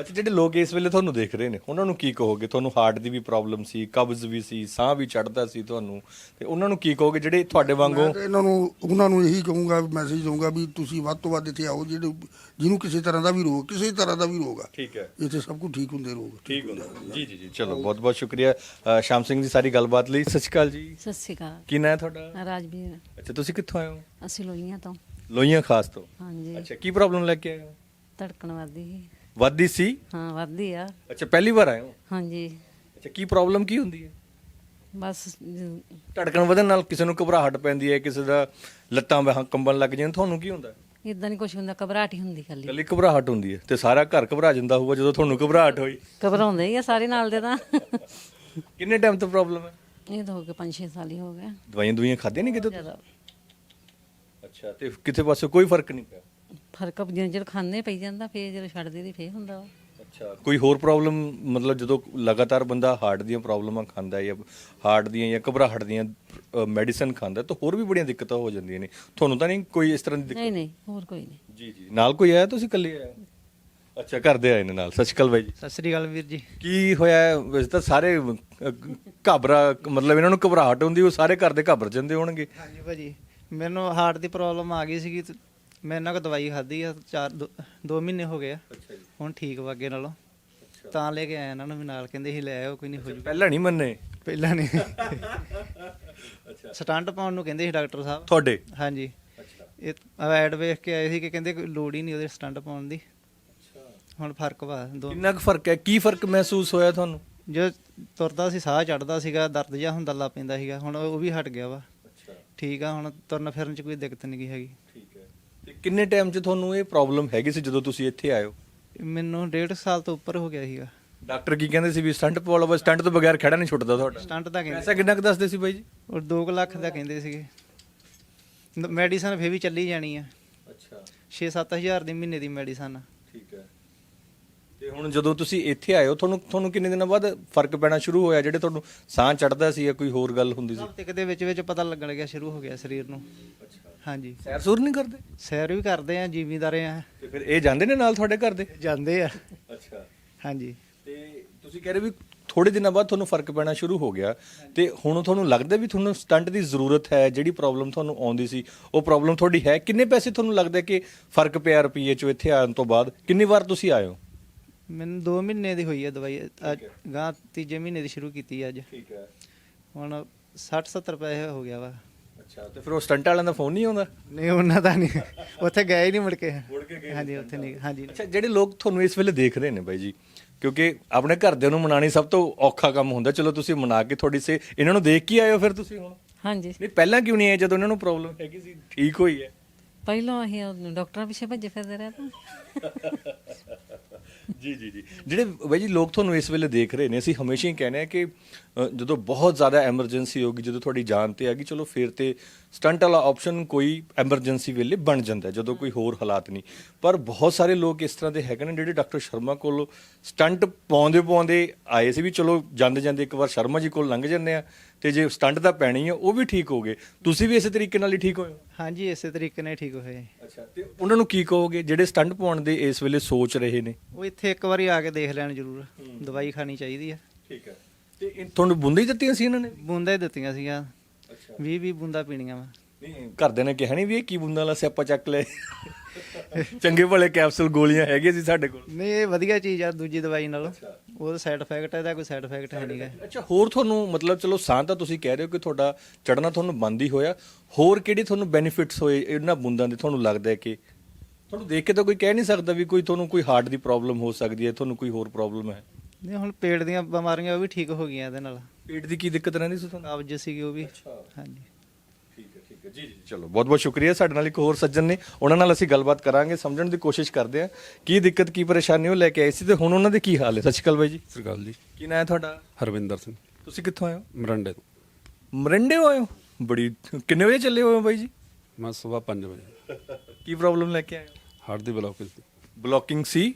ਅੱਛਾ ਜਿਹੜੇ ਲੋਕ ਇਸ ਵੇਲੇ ਤੁਹਾਨੂੰ ਦੇਖ ਰਹੇ ਨੇ ਉਹਨਾਂ ਨੂੰ ਕੀ ਕਹੋਗੇ? ਤੁਹਾਨੂੰ ਹਾਰਟ ਦੀ ਵੀ ਪ੍ਰੋਬਲਮ ਸੀ ਕਬਜ਼ ਵੀ ਸੀ ਸਾਹ ਵੀ ਚੜਦਾ ਸੀ ਤੁਹਾਨੂੰ। ਤੇ ਉਹਨਾਂ ਨੂੰ ਕੀ ਕਹੋਗੇ ਜਿਹੜੇ ਤੁਹਾਡੇ ਵਾਂਗੂ ਮੈਂ ਤਾਂ ਇਹਨਾਂ ਨੂੰ ਉਹਨਾਂ ਨੂੰ ਇਹੀ ਕਹੂੰਗਾ ਮੈਸੇਜ ਦਊਂਗਾ ਵੀ ਤੁਸੀਂ ਵੱਧ ਤੋਂ ਵੱਧ ਇੱਥੇ ਆਓ ਜਿਹੜੇ ਜਿਹਨੂੰ ਕਿਸੇ ਤਰ੍ਹਾਂ ਦਾ ਵੀ ਰੋਗ ਕਿਸੇ ਤਰ੍ਹਾਂ ਦਾ ਵੀ ਰੋਗ ਆ। ਠੀਕ ਹੈ। ਇੱਥੇ ਸਭ ਕੁਝ ਠੀਕ ਹੁੰਦੇ ਰੋਗ। ਠੀਕ ਹੁੰਦਾ ਜੀ ਜੀ ਜੀ। ਚਲੋ ਬਹੁਤ ਬਹੁਤ ਸ਼ੁਕਰੀਆ। ਅ, ਸ਼ਾਮ ਸਿੰਘ ਜੀ ਸਾਰੀ ਗੱਲਬਾਤ ਲਈ। ਸਤਿ ਸ਼੍ਰੀ ਅਕਾਲ ਜੀ। ਸਤਿ ਸ਼੍ਰੀ ਅਕਾਲ। ਕੀ ਨਾਂ ਹੈ ਤੁਹਾਡਾ? ਰਾਜਵੀਰ। ਅੱਛਾ ਤੁਸੀਂ ਕਿੱਥੋਂ ਆਏ ਹੋ? ਅਸੀਂ ਲੋਈਆਂ ਤੋਂ। ਲੋਹੀਆਂ ਖਾਸ ਤੋਂ। ਹਾਂਜੀ। ਅੱਛਾ ਕੀ ਪ੍ਰੋਬਲਮ ਲੈ ਕੇ ਆਏ ਹੋ? ਧੜਕਣ ਵੱਧਦੀ ਸੀ। ਵਾਦੀ ਸੀ? ਹਾਂ ਵੱਧਦੀ ਆ। ਅੱਛਾ ਪਹਿਲੀ ਵਾਰ ਆਏ ਹੋ? ਹਾਂਜੀ। ਅੱਛਾ ਕੀ ਪ੍ਰੋਬਲਮ ਕੀ ਹੁੰਦੀ ਹੈ? ਬਸ ਜ- ਧੜਕਣ ਵਧਣ ਨਾਲ ਕਿਸੇ ਨੂੰ ਘਬਰਾਹਟ ਪੈਂਦੀ ਹੈ ਕਿਸੇ ਦਾ ਲੱਤਾਂ ਬਾਹਾਂ ਕੰਬਣ ਲੱਗ ਜਾਂਦੀਆਂ ਤੁਹਾਨੂੰ ਕੀ ਹੁੰਦਾ? ਏਦਾਂ ਨਹੀਂ ਕੁਝ ਹੁੰਦਾ ਘਬਰਾਹਟ ਹੀ ਹੁੰਦੀ ਖਾਲੀ। ਕੱਲੀ ਘਬਰਾਹਟ ਹੁੰਦੀ ਹੈ ਤੇ ਸਾਰਾ ਘਰ ਘਬਰਾ ਜਾਂਦਾ ਹੋਊਗਾ ਜਦੋਂ ਤੁਹਾਨੂੰ ਘਬਰਾਹਟ ਹੋਈ। ਘਬਰਾਉਂਦੇ ਹੀ ਆ ਸਾਰੇ ਨਾਲ ਦੇ ਤਾਂ। ਕਿੰਨੇ ਟਾਈਮ ਤੋਂ ਪ੍ਰੋਬਲਮ ਹੈ? ਇਹ ਤਾਂ ਹੋ ਗਏ 5-6 ਸਾਲ ਹੀ ਹੋ ਗਏ। ਦਵਾਈਆਂ ਦੁਈਆਂ ਖਾਧੀਆਂ ਨਹੀਂ ਕਿਤੇ ਜ਼ਿਆਦਾ। ਅੱਛਾ ਤੇ ਕਿਸੇ ਪਾਸੇ ਕੋਈ ਫ਼ਰਕ ਨਹੀਂ ਪਿਆ? ਫ਼ਰਕ ਜਿੰਨ ਚਿਰ ਖਾਂਦੇ ਪਈ ਜਾਂਦਾ ਫੇਰ ਜਦੋਂ ਛੱਡਦੇ ਦੀ ਫੇਰ ਹੁੰਦਾ ਵਾ। ਅੱਛਾ ਕੋਈ ਹੋਰ ਪ੍ਰੋਬਲਮ ਮਤਲਬ ਜਦੋਂ ਲਗਾਤਾਰ ਬੰਦਾ ਹਾਰਟ ਦੀਆਂ ਪ੍ਰੋਬਲਮਾਂ ਖਾਂਦਾ ਹੈ ਜਾਂ ਹਾਰਟ ਦੀਆਂ ਜਾਂ ਘਬਰਾਹਟ ਦੀਆਂ ਮੈਡੀਸਨ ਖਾਂਦਾ ਹੈ ਤਾਂ ਹੋਰ ਵੀ ਬੜੀਆਂ ਦਿੱਕਤਾਂ ਹੋ ਜਾਂਦੀਆਂ ਨੇ। ਤੁਹਾਨੂੰ ਤਾਂ ਨਹੀਂ ਕੋਈ ਇਸ ਤਰ੍ਹਾਂ ਦੀ ਦਿੱਕਤ? ਨਹੀਂ ਨਹੀਂ ਹੋਰ ਕੋਈ ਨਹੀਂ। ਜੀ ਜੀ। ਨਾਲ ਕੋਈ ਆਇਆ ਤੁਸੀਂ ਇਕੱਲੇ ਆਏ? ਹੋ? ਅੱਛਾ ਘਰ ਦੇ ਆਏ ਨੇ ਨਾਲ। ਸਤਿ ਸ਼੍ਰੀ ਅਕਾਲ ਬਾਈ ਜੀ। ਸਤਿ ਸ੍ਰੀ ਅਕਾਲ ਵੀਰ ਜੀ। ਕੀ ਹੋਇਆ? ਹੈ? ਵੈਸੇ ਤਾਂ ਸਾਰੇ ਅਹ, ਘਬਰਾ ਮਤਲਬ ਇਹਨਾਂ ਨੂੰ ਘਬਰਾਹਟ ਹੁੰਦੀ ਉਹ ਸਾਰੇ ਘਰ ਦੇ ਘਬਰ ਜਾਂਦੇ ਹੋਣਗੇ। ਹਾਂਜੀ ਭਾਜੀ ਮੈਨੂੰ ਹਾਰਟ ਦੀ ਪ੍ਰੋਬਲਮ ਆ ਗਈ ਸੀਗੀ ਤੇ ਮੈਂ ਇਹਨਾਂ ਕੋ ਦਵਾਈ ਖਾਧੀ ਆ ਚਾਰ ਦੋ- ਦੋ ਮਹੀਨੇ ਹੋ ਗਏ ਆ। ਅੱਛਾ ਜੀ। ਹੁਣ ਠੀਕ ਵਾ ਅੱਗੇ ਨਾਲੋਂ। ਤਾਂ ਲੈ ਕੇ ਆਇਆ ਇਹਨਾਂ ਨੂੰ ਵੀ ਨਾਲ ਕਹਿੰਦੇ ਸੀ ਲੈ ਆਓ ਕੋਈ ਨਹੀਂ ਹੋ ਜੂ। ਪਹਿਲਾਂ ਨਹੀਂ ਮੰਨੇ? ਪਹਿਲਾਂ ਨਹੀਂ। ਸਟੰਟ ਪਾਉਣ ਨੂੰ ਕਹਿੰਦੇ ਸੀ ਡਾਕਟਰ ਸਾਹਿਬ। ਤੁਹਾਡੇ? ਹਾਂਜੀ। ਇਹ ਐਡ ਵੇਖ ਕੇ ਆਏ ਸੀ ਕਿ ਕਹਿੰਦੇ ਕੋਈ ਲੋੜ ਹੀ ਨਹੀਂ ਉਹਦੇ ਸਟੰਟ ਪਾਉਣ ਦੀ। ਹੁਣ ਫ਼ਰਕ ਵਾ ਦੋ ਕਿੰਨਾ ਕੁ ਫ਼ਰਕ ਹੈ? ਕੀ ਫ਼ਰਕ ਮਹਿਸੂਸ ਹੋਇਆ ਤੁਹਾਨੂੰ? ਜੋ ਤੁਰਦਾ ਸੀ ਸਾਹ ਚੜਦਾ ਸੀਗਾ ਦਰਦ ਜਿਹਾ ਹੁੰਦਾ ਲੱਗ ਪੈਂਦਾ ਸੀਗਾ। ਹੁਣ ਉਹ ਵੀ ਹਟ ਗਿਆ ਵਾ। ਅੱਛਾ। ਠੀਕ ਆ ਹੁਣ ਤੁਰਨ ਫਿਰਨ ਚ ਕੋਈ ਦਿੱਕਤ ਨਹੀਂ ਹੈਗੀ। ਕਿੰਨੇ ਟਾਈਮ 'ਚ ਤੁਹਾਨੂੰ ਇਹ ਪ੍ਰੋਬਲਮ ਹੈਗੀ ਸੀ ਜਦੋਂ ਤੁਸੀਂ ਇੱਥੇ ਹੋ? ਮੈਨੂੰ ਡੇਢ ਸਾਲ ਤੋਂ ਉੱਪਰ ਹੋ ਗਿਆ ਸੀਗਾ। ਡਾਕਟਰ ਕੀ ਕਹਿੰਦੇ ਸੀ ਵੀ ਸਟੰਟ ਪਵਾ ਲਓ ਬਸ ਸਟੰਟ ਤੋਂ ਬਗੈਰ ਖੜਾ ਨਹੀਂ ਛੁੱਟਦਾ ਤੁਹਾਡਾ? ਸਟੰਟ ਦਾ ਕਹਿੰਦੇ ਪੈਸਾ ਕਿੰਨਾ ਕੁ ਦੱਸਦੇ ਸੀ ਬਾਈ ਜੀ? ਉਹ 2 ਲੱਖ ਦਾ ਕਹਿੰਦੇ ਸੀਗੇ। ਮੈਡੀਸਨ ਫੇਰ ਵੀ ਚੱਲੀ ਜਾਣੀ ਆ। ਅੱਛਾ। 6-7000 ਦੀ ਮਹੀਨੇ ਦੀ ਮੈਡੀਸਨ ਠੀਕ ਹੈ। ਤੇ ਹੁਣ ਜਦੋਂ ਤੁਸੀਂ ਇੱਥੇ ਆਏ ਹੋ ਤੁਹਾਨੂੰ ਤੁਹਾਨੂੰ ਕਿੰਨੇ ਦਿਨਾਂ ਬਾਅਦ ਫ਼ਰਕ ਪੈਣਾ ਸ਼ੁਰੂ ਹੋਇਆ? ਜਿਹੜੇ ਤੁਹਾਨੂੰ ਸਾਹ ਚੜਦਾ ਸੀ ਜਾਂ ਕੋਈ ਹੋਰ ਗੱਲ ਹੁੰਦੀ ਸੀ? ਹਫ਼ਤੇ ਕੁ ਦੇ ਵਿੱਚ ਵਿੱਚ ਪਤਾ ਲੱਗਣ ਲੱਗਿਆ ਸ਼ੁਰੂ ਹੋ ਗਿਆ ਸਰੀਰ ਨੂੰ। ਹਾਂਜੀ। ਸੈਰ ਸੂਰ ਨਹੀਂ ਕਰਦੇ? ਸੈਰ ਵੀ ਕਰਦੇ ਆ ਜ਼ਿਮੀਂਦਾਰੇ ਆ। ਤੇ ਫਿਰ ਇਹ ਜਾਂਦੇ ਨੇ ਨਾਲ ਤੁਹਾਡੇ ਘਰ ਦੇ? ਜਾਂਦੇ ਆ। ਅੱਛਾ। ਹਾਂਜੀ। ਤੇ ਤੁਸੀਂ ਕਹਿ ਰਹੇ ਵੀ ਥੋੜੇ ਦਿਨਾਂ ਬਾਅਦ ਤੁਹਾਨੂੰ ਫ਼ਰਕ ਪੈਣਾ ਸ਼ੁਰੂ ਹੋ ਗਿਆ। ਤੇ ਹੁਣ ਤੁਹਾਨੂੰ ਲੱਗਦਾ ਵੀ ਤੁਹਾਨੂੰ ਸਟੰਟ ਦੀ ਜ਼ਰੂਰਤ ਹੈ ਜਿਹੜੀ ਪ੍ਰੋਬਲਮ ਤੁਹਾਨੂੰ ਆਉਂਦੀ ਸੀ ਉਹ ਪ੍ਰੋਬਲਮ ਤੁਹਾਡੀ ਹੈ? ਕਿੰਨੇ ਪੈਸੇ ਤੁਹਾਨੂੰ ਲੱਗਦਾ ਕਿ ਫ਼ਰਕ ਪਿਆ ਰੁਪਈਏ ਚੋਂ ਇੱਥੇ ਆਉਣ ਤੋਂ ਬਾਅਦ? ਕਿੰਨੀ ਵਾਰ ਤੁਸੀਂ ਆਏ ਹੋ? ਮੈਨੂੰ 2 ਮਹੀਨੇ ਦੀ ਹੋਈ ਹੈ ਦਵਾਈ। ਗਾਂ ਤੀਜੇ ਮਹੀਨੇ ਦੀ ਸ਼ੁਰੂ ਕੀਤੀ ਅੱਜ। ਠੀਕ ਹੈ। ਹੁਣ 60 70 ਪੈਸੇ ਹੋ ਗਿਆ ਵਾ। ਅੱਛਾ ਤੇ ਫਿਰ ਉਹ ਸਟੰਟ ਵਾਲਿਆਂ ਦਾ ਫੋਨ ਨਹੀਂ ਆਉਂਦਾ? ਨਹੀਂ ਉਹਨਾਂ ਦਾ ਨਹੀਂ। ਉੱਥੇ ਗਏ ਹੀ ਨਹੀਂ ਮੁੜ ਕੇ। ਹਾਂਜੀ ਉੱਥੇ ਨਹੀਂ ਹਾਂਜੀ। ਅੱਛਾ ਜਿਹੜੇ ਲੋਕ ਤੁਹਾਨੂੰ ਇਸ ਵੇਲੇ ਦੇਖ ਰਹੇ ਨੇ ਬਾਈ ਜੀ ਕਿਉਂਕਿ ਆਪਣੇ ਘਰਦਿਆਂ ਨੂੰ ਮਨਾਣੀ ਸਭ ਤੋਂ ਔਖਾ ਕੰਮ ਹੁੰਦਾ ਚਲੋ ਤੁਸੀਂ ਮਨਾ ਕੇ ਥੋੜੀ ਸੇ ਇਹਨਾਂ ਨੂੰ ਦੇਖ ਕੇ ਆਏ ਹੋ ਫਿਰ ਤੁਸੀਂ ਹੁਣ? ਹਾਂਜੀ। ਨਹੀਂ ਪਹਿਲਾਂ ਕਿਉਂ ਨਹੀਂ ਆਏ ਜਦੋਂ ਇਹਨਾਂ ਨੂੰ ਪ੍ਰੋਬਲਮ ਹੈਗੀ ਸੀ? ਠੀਕ ਹੋਈ ਹੈ। ਪਹਿਲਾਂ ਅਸੀਂ ਉਹ ਡਾਕਟਰਾਂ ਪਿੱਛੇ ਭੱਜੇ ਫਿਰਦੇ ਰਹੇ ਤਾਂ। ਜੀ ਜੀ ਜੀ। ਜਿਹੜੇ ਬਾਈ ਜੀ ਲੋਕ ਤੁਹਾਨੂੰ ਇਸ ਵੇਲੇ ਦੇਖ ਰਹੇ ਨੇ ਅਸੀਂ ਹਮੇਸ਼ਾ ਹੀ ਕਹਿੰਦੇ ਆ ਕਿ ਅ, ਜਦੋਂ ਬਹੁਤ ਜ਼ਿਆਦਾ ਐਮਰਜੈਂਸੀ ਹੋਗੀ ਜਦੋਂ ਤੁਹਾਡੀ ਜਾਨ ਤੇ ਆ ਗਈ ਚਲੋ ਫਿਰ ਤੇ ਸਟੰਟ ਵਾਲਾ ਆਪਸ਼ਨ ਕੋਈ ਐਮਰਜੈਂਸੀ ਵੇਲੇ ਬਣ ਜਾਂਦਾ ਹੈ, ਜਦੋਂ ਕੋਈ ਹੋਰ ਹਾਲਾਤ ਨਹੀਂ। ਪਰ ਬਹੁਤ ਸਾਰੇ ਲੋਕ ਇਸ ਤਰ੍ਹਾਂ ਦੇ ਹੈਗੇ ਨੇ ਜਿਹੜੇ ਡਾਕਟਰ ਸ਼ਰਮਾ ਕੋਲ ਸਟੰਟ ਪਾਉਂਦੇ ਪਾਉਂਦੇ ਆਏ ਸੀ ਵੀ ਚਲੋ ਜਾਂਦੇ ਜਾਂਦੇ ਇੱਕ ਵਾਰ ਸ਼ਰਮਾ ਜੀ ਕੋਲ ਲੰਘ ਜਾਂਦੇ ਆ। ਤੇ ਜੇ ਸਟੰਟ ਤਾਂ ਪੈਣੀ ਆ ਉਹ ਵੀ ਠੀਕ ਹੋ ਗਏ। ਤੁਸੀਂ ਵੀ ਇਸੇ ਤਰੀਕੇ ਨਾਲ ਹੀ ਠੀਕ ਹੋਏ ਹੋ? ਹਾਂਜੀ ਇਸੇ ਤਰੀਕੇ ਨਾਲ ਠੀਕ ਹੋਏ। ਅੱਛਾ ਤੇ ਉਹਨਾਂ ਨੂੰ ਕੀ ਕਹੋਗੇ? ਜਿਹੜੇ ਸਟੰਟ ਪਾਉਣ ਦੇ ਇਸ ਵੇਲੇ ਸੋਚ ਰਹੇ ਨੇ। ਉਹ ਇੱਥੇ ਇੱਕ ਵਾਰੀ ਆ ਕੇ ਦੇਖ ਲੈਣ ਜ਼ਰੂਰ। ਦਵਾਈ ਖਾਣੀ ਚਾਹੀਦੀ ਆ। ਠੀਕ ਹੈ। ਤੇ ਇਹ ਤੁਹਾਨੂੰ ਬੁੰਦਾਂ ਹੀ ਦਿੱਤੀਆਂ ਸੀ ਇਹਨਾਂ ਨੇ? ਬੂੰਦਾਂ ਹੀ ਦਿੱਤੀਆਂ ਸੀਗੀਆਂ। 20 20 ਬੂੰਦਾਂ ਪੀਣੀਆਂ ਵਾ। ਨਹੀਂ ਘਰਦਿਆਂ ਨੇ ਕਿਹਾ ਨਹੀਂ ਵੀ ਇਹ ਕੀ ਬੁੰਦਾਂ ਵਾਲਾ ਸਿਆਪਾ ਚੱਕ ਲੈ। ਚੰਗੇ ਭਲੇ ਕੈਪਸੂਲ ਗੋਲੀਆਂ ਹੈਗੀਆਂ ਸੀ ਸਾਡੇ ਕੋਲ। ਨਹੀਂ ਇਹ ਵਧੀਆ ਚੀਜ਼ ਆ ਦੂਜੀ ਦਵਾਈ ਨਾਲੋਂ। ਉਹਦਾ ਸਾਈਡ ਇਫੈਕਟ ਹੈ ਇਹਦਾ ਕੋਈ ਸਾਈਡ ਇਫੈਕਟ ਹੈ ਨਹੀਂਗਾ ਅੱਛਾ ਹੋਰ ਤੁਹਾਨੂੰ ਮਤਲਬ ਚਲੋ ਸਾਹ ਤਾਂ ਤੁਸੀਂ ਕਹਿ ਰਹੇ ਹੋ ਕਿ ਤੁਹਾਡਾ ਚੜਨਾ ਤੁਹਾਨੂੰ ਬੰਦ ਹੀ ਹੋਇਆ। ਹੋਰ ਕਿਹੜੇ ਤੁਹਾਨੂੰ ਬੈਨੀਫਿਟਸ ਹੋਏ ਇਹਨਾਂ ਬੁੰਦਾਂ ਦੇ ਤੁਹਾਨੂੰ ਲੱਗਦਾ ਹੈ ਕਿ? ਤੁਹਾਨੂੰ ਦੇਖ ਕੇ ਤਾਂ ਕੋਈ ਕਹਿ ਨਹੀਂ ਸਕਦਾ ਵੀ ਕੋਈ ਤੁਹਾਨੂੰ ਕੋਈ ਹਾਰਟ ਦੀ ਪ੍ਰੋਬਲਮ ਹੋ ਸਕਦੀ ਹੈ ਤੁਹਾਨੂੰ ਕੋਈ ਹੋਰ ਪ੍ਰੋਬਲਮ ਹੈ। ਨਹੀਂ ਹੁਣ ਪੇਟ ਦੀਆਂ ਬਿਮਾਰੀਆਂ ਉਹ ਵੀ ਠੀਕ ਹੋ ਗਈਆਂ ਇਹਦੇ ਨਾਲ। ਪੇਟ ਦੀ ਕੀ ਦਿੱਕਤ ਰਹਿੰਦੀ ਸੀ ਤੁਹਾਨੂੰ? ਕਬਜ਼ ਸੀਗੀ ਉਹ ਵੀ। ਹਾਂਜੀ। ਜੀ ਜੀ ਚਲੋ ਬਹੁਤ ਬਹੁਤ ਸ਼ੁਕਰੀਆ ਸਾਡੇ ਨਾਲ ਇੱਕ ਹੋਰ ਸੱਜਣ ਨੇ। ਉਹਨਾਂ ਨਾਲ ਅਸੀਂ ਗੱਲਬਾਤ ਕਰਾਂਗੇ ਸਮਝਣ ਦੀ ਕੋਸ਼ਿਸ਼ ਕਰਦੇ ਹਾਂ। ਕੀ ਦਿੱਕਤ ਕੀ ਪਰੇਸ਼ਾਨੀ ਉਹ ਲੈ ਕੇ ਆਏ ਸੀ ਤੇ ਹੁਣ ਉਹਨਾਂ ਦੇ ਕੀ ਹਾਲ ਹੈ? ਸਤਿ ਸ਼੍ਰੀ ਅਕਾਲ ਬਾਈ ਜੀ। ਸਤਿ ਸ਼੍ਰੀ ਅਕਾਲ ਜੀ। ਕੀ ਨਾਂ ਹੈ ਤੁਹਾਡਾ? ਹਰਵਿੰਦਰ ਸਿੰਘ। ਤੁਸੀਂ ਕਿੱਥੋਂ ਆਏ ਹੋ? ਮਰੰਡੇ ਤੋਂ। ਮਰੰਡੇ ਆਏ ਹੋ? ਬੜੀ ਕਿੰਨੇ ਵਜੇ ਚੱਲੇ ਹੋਏ ਹੋ ਬਾਈ ਜੀ? ਮੈਂ ਸਵੇਰ 5 ਵਜੇ। ਕੀ ਪ੍ਰੋਬਲਮ ਲੈ ਕੇ ਆਏ ਹੋ? ਹਾਰਟ ਦੀ ਬਲੌਕੇਜ ਦੀ ਬਲੌਕਿੰਗ ਸੀ?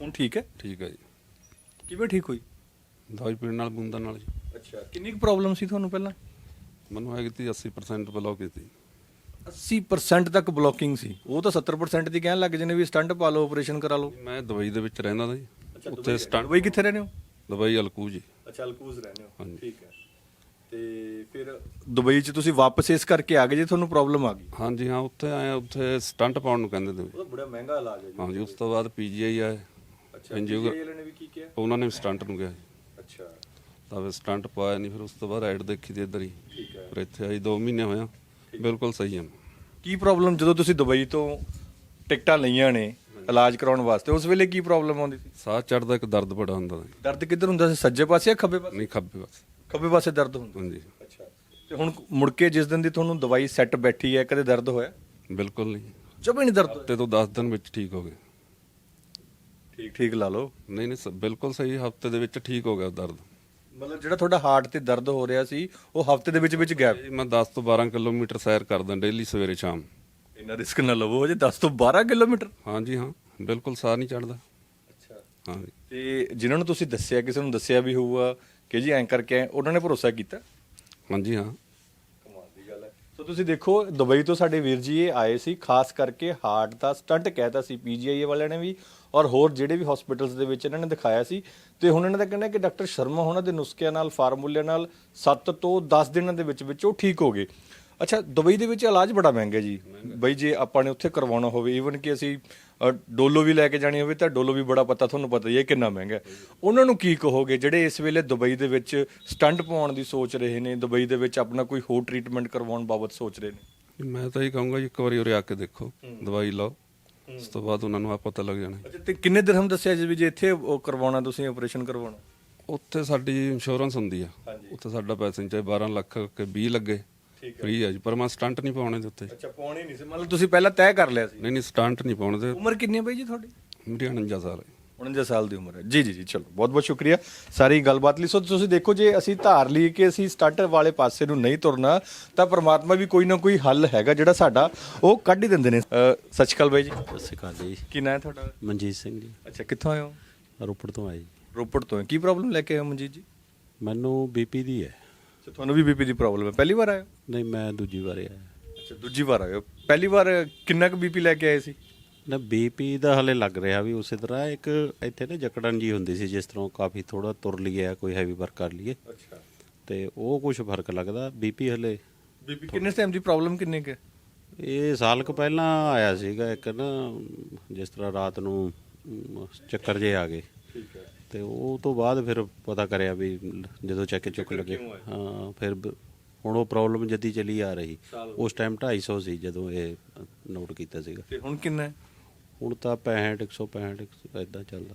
ਹੁਣ ਠੀਕ ਹੈ? ਠੀਕ ਹੈ ਜੀ। ਕਿਵੇਂ ਠੀਕ ਹੋਈ? ਦਵਾਈ ਪੀਣ ਨਾਲ ਬੂੰਦਾਂ ਨਾਲ ਜੀ। ਅੱਛਾ ਕਿੰਨੀ ਕੁ ਪ੍ਰੋਬਲਮ ਸੀ ਤੁਹਾਨੂੰ ਪਹਿਲਾਂ? ਮੈਨੂੰ ਹੈਗੀ ਤੀ 80% ਬਲੌਕੇਜ ਦੀ 80% ਤੱਕ ਬਲੌਕਿੰਗ ਸੀ। ਉਹ ਤਾਂ 70% ਦੀ ਕਹਿਣ ਲੱਗ ਜਨੇ ਵੀ ਸਟੰਟ ਪਾ ਲਓ ਆਪਰੇਸ਼ਨ ਕਰਾ ਲਓ। ਮੈਂ ਦੁਬਈ ਦੇ ਵਿੱਚ ਰਹਿੰਦਾ ਜੀ ਉੱਥੇ ਸਟੰਟ ਦੁਬਈ ਕਿੱਥੇ ਰਹਿੰਦੇ ਹੋ? ਦੁਬਈ ਅਲਕੂ ਜੀ ਅੱਛਾ ਅਲਕੂਜ਼ ਰਹਿੰਦੇ ਹੋ। ਠੀਕ ਹੈ। ਤੇ ਫਿਰ ਦੁਬਈ 'ਚ ਤੁਸੀਂ ਵਾਪਸ ਇਸ ਕਰਕੇ ਆ ਗਏ ਜੇ ਤੁਹਾਨੂੰ ਪ੍ਰੋਬਲਮ ਆ ਗਈ। ਹਾਂਜੀ ਹਾਂ ਉੱਥੇ ਆਏ ਉੱਥੇ ਸਟੰਟ ਪਾਉਣ ਨੂੰ ਕਹਿੰਦੇ ਤੇ ਉਹ ਬੜਾ ਮਹਿੰਗਾ ਇਲਾਜ ਹੈ ਹਾਂਜੀ ਉਸ ਤੋਂ ਬਾਅਦ ਪੀਜੀਆਈ ਆਏ। ਐਨਜੀਓ ਵਾਲੇ ਨੇ ਵੀ ਕੀ ਕਿਹਾ? ਉਹਨਾਂ ਨੇ ਸਟੰਟ ਨੂੰ ਕਿਹਾ। ਜੀ ਅੱਛਾ। ਤਾਂ ਫਿਰ ਸਟੰਟ ਪਾਇਆ ਨਹੀਂ ਫਿਰ ਉਸ ਤੋਂ ਬਾਅਦ ਐਡ ਦੇਖੀ ਤੇ ਇੱਧਰ ਹੀ। ਠੀਕ ਹੈ। ਫਿਰ ਇੱਥੇ ਆਈ 2 ਮਹੀਨੇ ਹੋਇਆ। ਬਿਲਕੁਲ ਸਹੀ ਹਾਂ। ਕੀ ਪ੍ਰੋਬਲਮ ਜਦੋਂ ਤੁਸੀਂ ਦੁਬਈ ਤੋਂ ਟਿਕਟਾਂ ਲਈਆਂ ਨੇ ਇਲਾਜ ਕਰਾਉਣ ਵਾਸਤੇ ਉਸ ਵੇਲੇ ਕੀ ਪ੍ਰੋਬਲਮ ਆਉਂਦੀ ਸੀ? ਸਾਹ ਚੜਦਾ ਇੱਕ ਦਰਦ ਬੜਾ ਹੁੰਦਾ ਸੀ। ਦਰਦ ਕਿੱਧਰ ਹੁੰਦਾ ਸੀ? ਸੱਜੇ ਪਾਸੇ ਜਾਂ ਖੱਬੇ ਪਾਸੇ? ਨਹੀਂ ਖੱਬੇ ਬਸ ਖੱਬੇ ਪਾਸੇ ਦਰਦ ਹੁੰਦਾ। ਹਾਂਜੀ। ਅੱਛਾ। ਤੇ ਹੁਣ ਮੁੜ ਕੇ ਜਿਸ ਦਿਨ ਦੀ ਤੁਹਾਨੂੰ ਦਵਾਈ ਸੈੱਟ ਬੈਠੀ ਹੈ ਕਦੇ ਦਰਦ ਹੋਇਆ? ਬਿਲਕੁਲ ਨਹੀਂ। ਜਮੇ ਨਹੀਂ ਦਰਦ ਹੋਇਆ? ਹਫ਼ਤੇ ਤੋਂ 10 ਦਿਨ ਵਿੱਚ ਠੀਕ ਹੋ ਗਏ। ਠੀਕ ਠੀਕ ਲਾ ਲਓ। ਨਹੀਂ ਨਹੀਂ ਸ- ਬਿਲਕੁਲ ਸਹੀ ਹਫ਼ਤੇ ਦੇ ਵਿੱਚ ਠੀਕ ਹੋ ਗਿਆ ਦਰਦ। ਮਤਲਬ ਜਿਹੜਾ ਤੁਹਾਡਾ ਹਾਰਟ ਤੇ ਦਰਦ ਹੋ ਰਿਹਾ ਸੀ ਉਹ ਹਫ਼ਤੇ ਦੇ ਵਿੱਚ ਵਿੱਚ ਗੈਪ ਜੀ ਮੈਂ 10 ਤੋਂ 12 ਕਿਲੋਮੀਟਰ ਸੈਰ ਕਰਦਾ ਡੇਲੀ ਸਵੇਰੇ ਸ਼ਾਮ। ਇੰਨਾ ਰਿਸਕ ਨਾ ਲਵੋ ਜੇ 10 ਤੋਂ 12 ਕਿਲੋਮੀਟਰ? ਹਾਂਜੀ ਹਾਂ। ਬਿਲਕੁਲ ਸਾਹ ਨਹੀਂ ਚੜਦਾ ਅੱਛਾ। ਹਾਂਜੀ ਤੇ ਜਿਨ੍ਹਾਂ ਨੂੰ ਤੁਸੀਂ ਦੱਸਿਆ ਕਿਸੇ ਨੂੰ ਦੱਸਿਆ ਵੀ ਹੋਊਗਾ ਕਿ ਜੀ ਐਂ ਕਰਕੇ ਆਏ, ਉਹਨਾਂ ਨੇ ਭਰੋਸਾ ਕੀਤਾ? ਹਾਂਜੀ ਹਾਂ। ਕਮਾਲ ਦੀ ਗੱਲ ਹੈ। ਸੋ ਤੁਸੀਂ ਦੇਖੋ ਦੁਬਈ ਤੋਂ ਸਾਡੇ ਵੀਰ ਜੀ ਇਹ ਆਏ ਸੀ ਖਾਸ ਕਰਕੇ ਹਾਰਟ ਦਾ ਸਟੰਟ ਕਹਿਤਾ ਸੀ ਪੀਜੀਆਈ ਵਾਲਿਆਂ ਨੇ ਵੀ ਔਰ ਹੋਰ ਜਿਹੜੇ ਵੀ ਹਸਪੀਟਲਸ ਦੇ ਵਿੱਚ ਇਹਨਾਂ ਨੇ ਦਿਖਾਇਆ ਸੀ ਤੇ ਹੁਣ ਇਹਨਾਂ ਦਾ ਕਹਿਣਾ ਕਿ ਡਾਕਟਰ ਸ਼ਰਮਾ ਉਹਨਾਂ ਦੇ ਨੁਸਖਿਆਂ ਨਾਲ, ਫਾਰਮੂਲਿਆਂ ਨਾਲ 7 ਤੋਂ 10 ਦਿਨਾਂ ਦੇ ਵਿੱਚ ਵਿੱਚ ਉਹ ਠੀਕ ਹੋ ਗਏ। ਅੱਛਾ, ਦੁਬਈ ਦੇ ਵਿੱਚ ਇਲਾਜ ਬੜਾ ਮਹਿੰਗਾ ਜੀ। ਬਈ ਜੇ ਆਪਾਂ ਨੇ ਉੱਥੇ ਕਰਵਾਉਣਾ ਹੋਵੇ ਈਵਨ ਕਿ ਅਸੀਂ ਡੋਲੋ ਵੀ ਲੈ ਕੇ ਜਾਣੀ ਹੋਵੇ ਤਾਂ ਡੋਲੋ ਵੀ ਬੜਾ ਪਤਾ ਤੁਹਾਨੂੰ ਪਤਾ ਹੀ ਹੈ ਕਿੰਨਾ ਮਹਿੰਗਾ ਹੈ। ਉਹਨਾਂ ਨੂੰ ਕੀ ਕਹੋਗੇ ਜਿਹੜੇ ਇਸ ਵੇਲੇ ਦੁਬਈ ਦੇ ਵਿੱਚ ਸਟੰਟ ਪਾਉਣ ਦੀ ਸੋਚ ਰਹੇ ਨੇ, ਦੁਬਈ ਦੇ ਵਿੱਚ ਆਪਣਾ ਕੋਈ ਹੋਰ ਟ੍ਰੀਟਮੈਂਟ ਕਰਵਾਉਣ ਬਾਬਤ ਸੋਚ ਰਹੇ ਨੇ? ਮੈਂ ਤਾਂ ਇਹ ਕਹੂੰਗਾ ਜੀ, ਇੱਕ ਵਾਰੀ ਉਰੇ ਆ ਕੇ ਦੇਖੋ, ਦਵਾਈ ਲਓ। ਉਸ ਤੋਂ ਬਾਅਦ ਉਹਨਾਂ ਨੂੰ ਆ ਪਤਾ ਲੱਗ ਜਾਣਾ। ਅੱਛਾ ਤੇ ਕਿੰਨੇ ਦਿਰਹਮ ਦੱਸਿਆ ਜੀ ਵੀ ਜੇ ਇੱਥੇ ਉਹ ਕਰਵਾਉਣਾ ਤੁਸੀਂ ਆਪਰੇਸ਼ਨ ਕਰਵਾਉਣਾ? ਉੱਥੇ ਸਾਡੀ ਇੰਸ਼ੋਰੈਂਸ ਹੁੰਦੀ ਆ। ਉੱਥੇ ਸਾਡਾ ਪੈਸੇ ਚਾਹੇ 12 ਲੱਖ ਕੇ 20 ਲੱਗੇ। ਫ੍ਰੀ ਆ ਜੀ ਪਰ ਮੈਂ ਸਟੰਟ ਨਹੀਂ ਪਾਉਣੇ ਦੇ ਉੱਤੇ। ਅੱਛਾ ਪਾਉਣੇ ਨਹੀਂ ਸੀ। ਮਤਲਬ ਤੁਸੀਂ ਪਹਿਲਾਂ ਤੈਅ ਕਰ ਲਿਆ ਸੀ? ਨਹੀਂ ਨਹੀਂ ਸਟੰਟ ਨਹੀਂ ਪਾਉਣੇ ਤੇ ਉਮਰ ਕਿੰਨੀ ਹੈ ਬਾਈ ਜੀ ਤੁਹਾਡੀ? ਮੇਰੀ 49 ਸਾਲ ਹੈ। 49 ਸਾਲ ਦੀ ਉਮਰ ਹੈ। ਜੀ ਜੀ ਜੀ ਚਲੋ ਬਹੁਤ ਬਹੁਤ ਸ਼ੁਕਰੀਆ। ਸਾਰੀ ਗੱਲਬਾਤ ਲਈ। ਸੋ ਤੁਸੀਂ ਦੇਖੋ ਜੇ ਅਸੀਂ ਧਾਰ ਲਈ ਕਿ ਅਸੀਂ ਸਟਾਰਟਰ ਵਾਲੇ ਪਾਸੇ ਨੂੰ ਨਹੀਂ ਤੁਰਨਾ ਤਾਂ ਪ੍ਰਮਾਤਮਾ ਵੀ ਕੋਈ ਨਾ ਕੋਈ ਹੱਲ ਹੈਗਾ ਜਿਹੜਾ ਸਾਡਾ ਉਹ ਕੱਢ ਹੀ ਦਿੰਦੇ ਨੇ। ਅਹ ਸਤਿ ਸ਼੍ਰੀ ਅਕਾਲ ਬਾਈ ਜੀ। ਸਤਿ ਸ਼੍ਰੀ ਅਕਾਲ ਜੀ। ਕੀ ਨਾਂ ਹੈ ਤੁਹਾਡਾ? ਮਨਜੀਤ ਸਿੰਘ ਜੀ। ਅੱਛਾ ਕਿੱਥੋਂ ਆਏ ਹੋ? ਰੋਪੜ ਤੋਂ ਆਏ ਜੀ। ਰੋਪੜ ਤੋਂ ਹੈ। ਕੀ ਪ੍ਰੋਬਲਮ ਲੈ ਕੇ ਆਏ ਹੋ ਮਨਜੀਤ ਜੀ? ਮੈਨੂੰ ਬੀਪੀ ਦੀ ਹੈ। ਅੱਛਾ ਤੁਹਾਨੂੰ ਵੀ ਬੀਪੀ ਦੀ ਪ੍ਰੋਬਲਮ ਹੈ। ਪਹਿਲੀ ਵਾਰ ਆਏ ਹੋ? ਨਹੀਂ ਮੈਂ ਦੂਜੀ ਵਾਰ ਆਇਆ। ਅੱਛਾ ਦੂਜੀ ਵਾਰ ਆਏ ਹੋ। ਪਹਿਲੀ ਵਾਰ ਕਿੰਨਾ ਕੁ ਬੀਪੀ ਲੈ ਕੇ ਆਏ ਸੀ? ਨਾ ਬੀਪੀ ਦਾ ਹਲੇ ਲੱਗ ਰਿਹਾ ਵੀ ਉਸੇ ਤਰ੍ਹਾਂ ਇੱਕ ਇੱਥੇ ਨਾ ਜਕੜਨ ਜੀ ਹੁੰਦੀ ਸੀ ਜਿਸ ਤਰ੍ਹਾਂ ਕਾਫੀ ਥੋੜਾ ਤੁਰ ਲਈਏ ਕੋਈ ਹੈਵੀ ਵਰਕ ਕਰ ਲਈਏ। ਅੱਛਾ। ਤੇ ਉਹ ਕੁਝ ਫ਼ਰਕ ਲੱਗਦਾ ਬੀਪੀ ਹਲੇ ਬੀਪੀ ਕਿੰਨੇ ਟਾਈਮ ਦੀ ਪ੍ਰੋਬਲਮ ਕਿੰਨੇ ਕੁ? ਇਹ ਸਾਲ ਕੁ ਪਹਿਲਾਂ ਆਇਆ ਸੀਗਾ ਇੱਕ ਨਾ ਜਿਸ ਤਰ੍ਹਾਂ ਰਾਤ ਨੂੰ ਚੱਕਰ ਜੇ ਆ ਗਏ। ਠੀਕ ਹੈ। ਤੇ ਉਹ ਤੋਂ ਬਾਅਦ ਫਿਰ ਪਤਾ ਕਰਿਆ ਵੀ ਜਦੋਂ ਚੈੱਕ ਚੁੱਕ ਲੱਗੇ? ਹਾਂ ਫਿਰ ਹੁਣ ਉਹ ਪ੍ਰੋਬਲਮ ਜਦੀ ਚਲੀ ਆ ਰਹੀ। ਉਸ ਟਾਈਮ 250 ਸੀ ਜਦੋਂ ਇਹ ਨੋਟ ਕੀਤਾ ਸੀਗਾ। ਤੇ ਹੁਣ ਕਿੰਨਾ ਹੈ? ਹੁਣ ਤਾਂ 65 165 ਇਦਾਂ ਚੱਲਦਾ।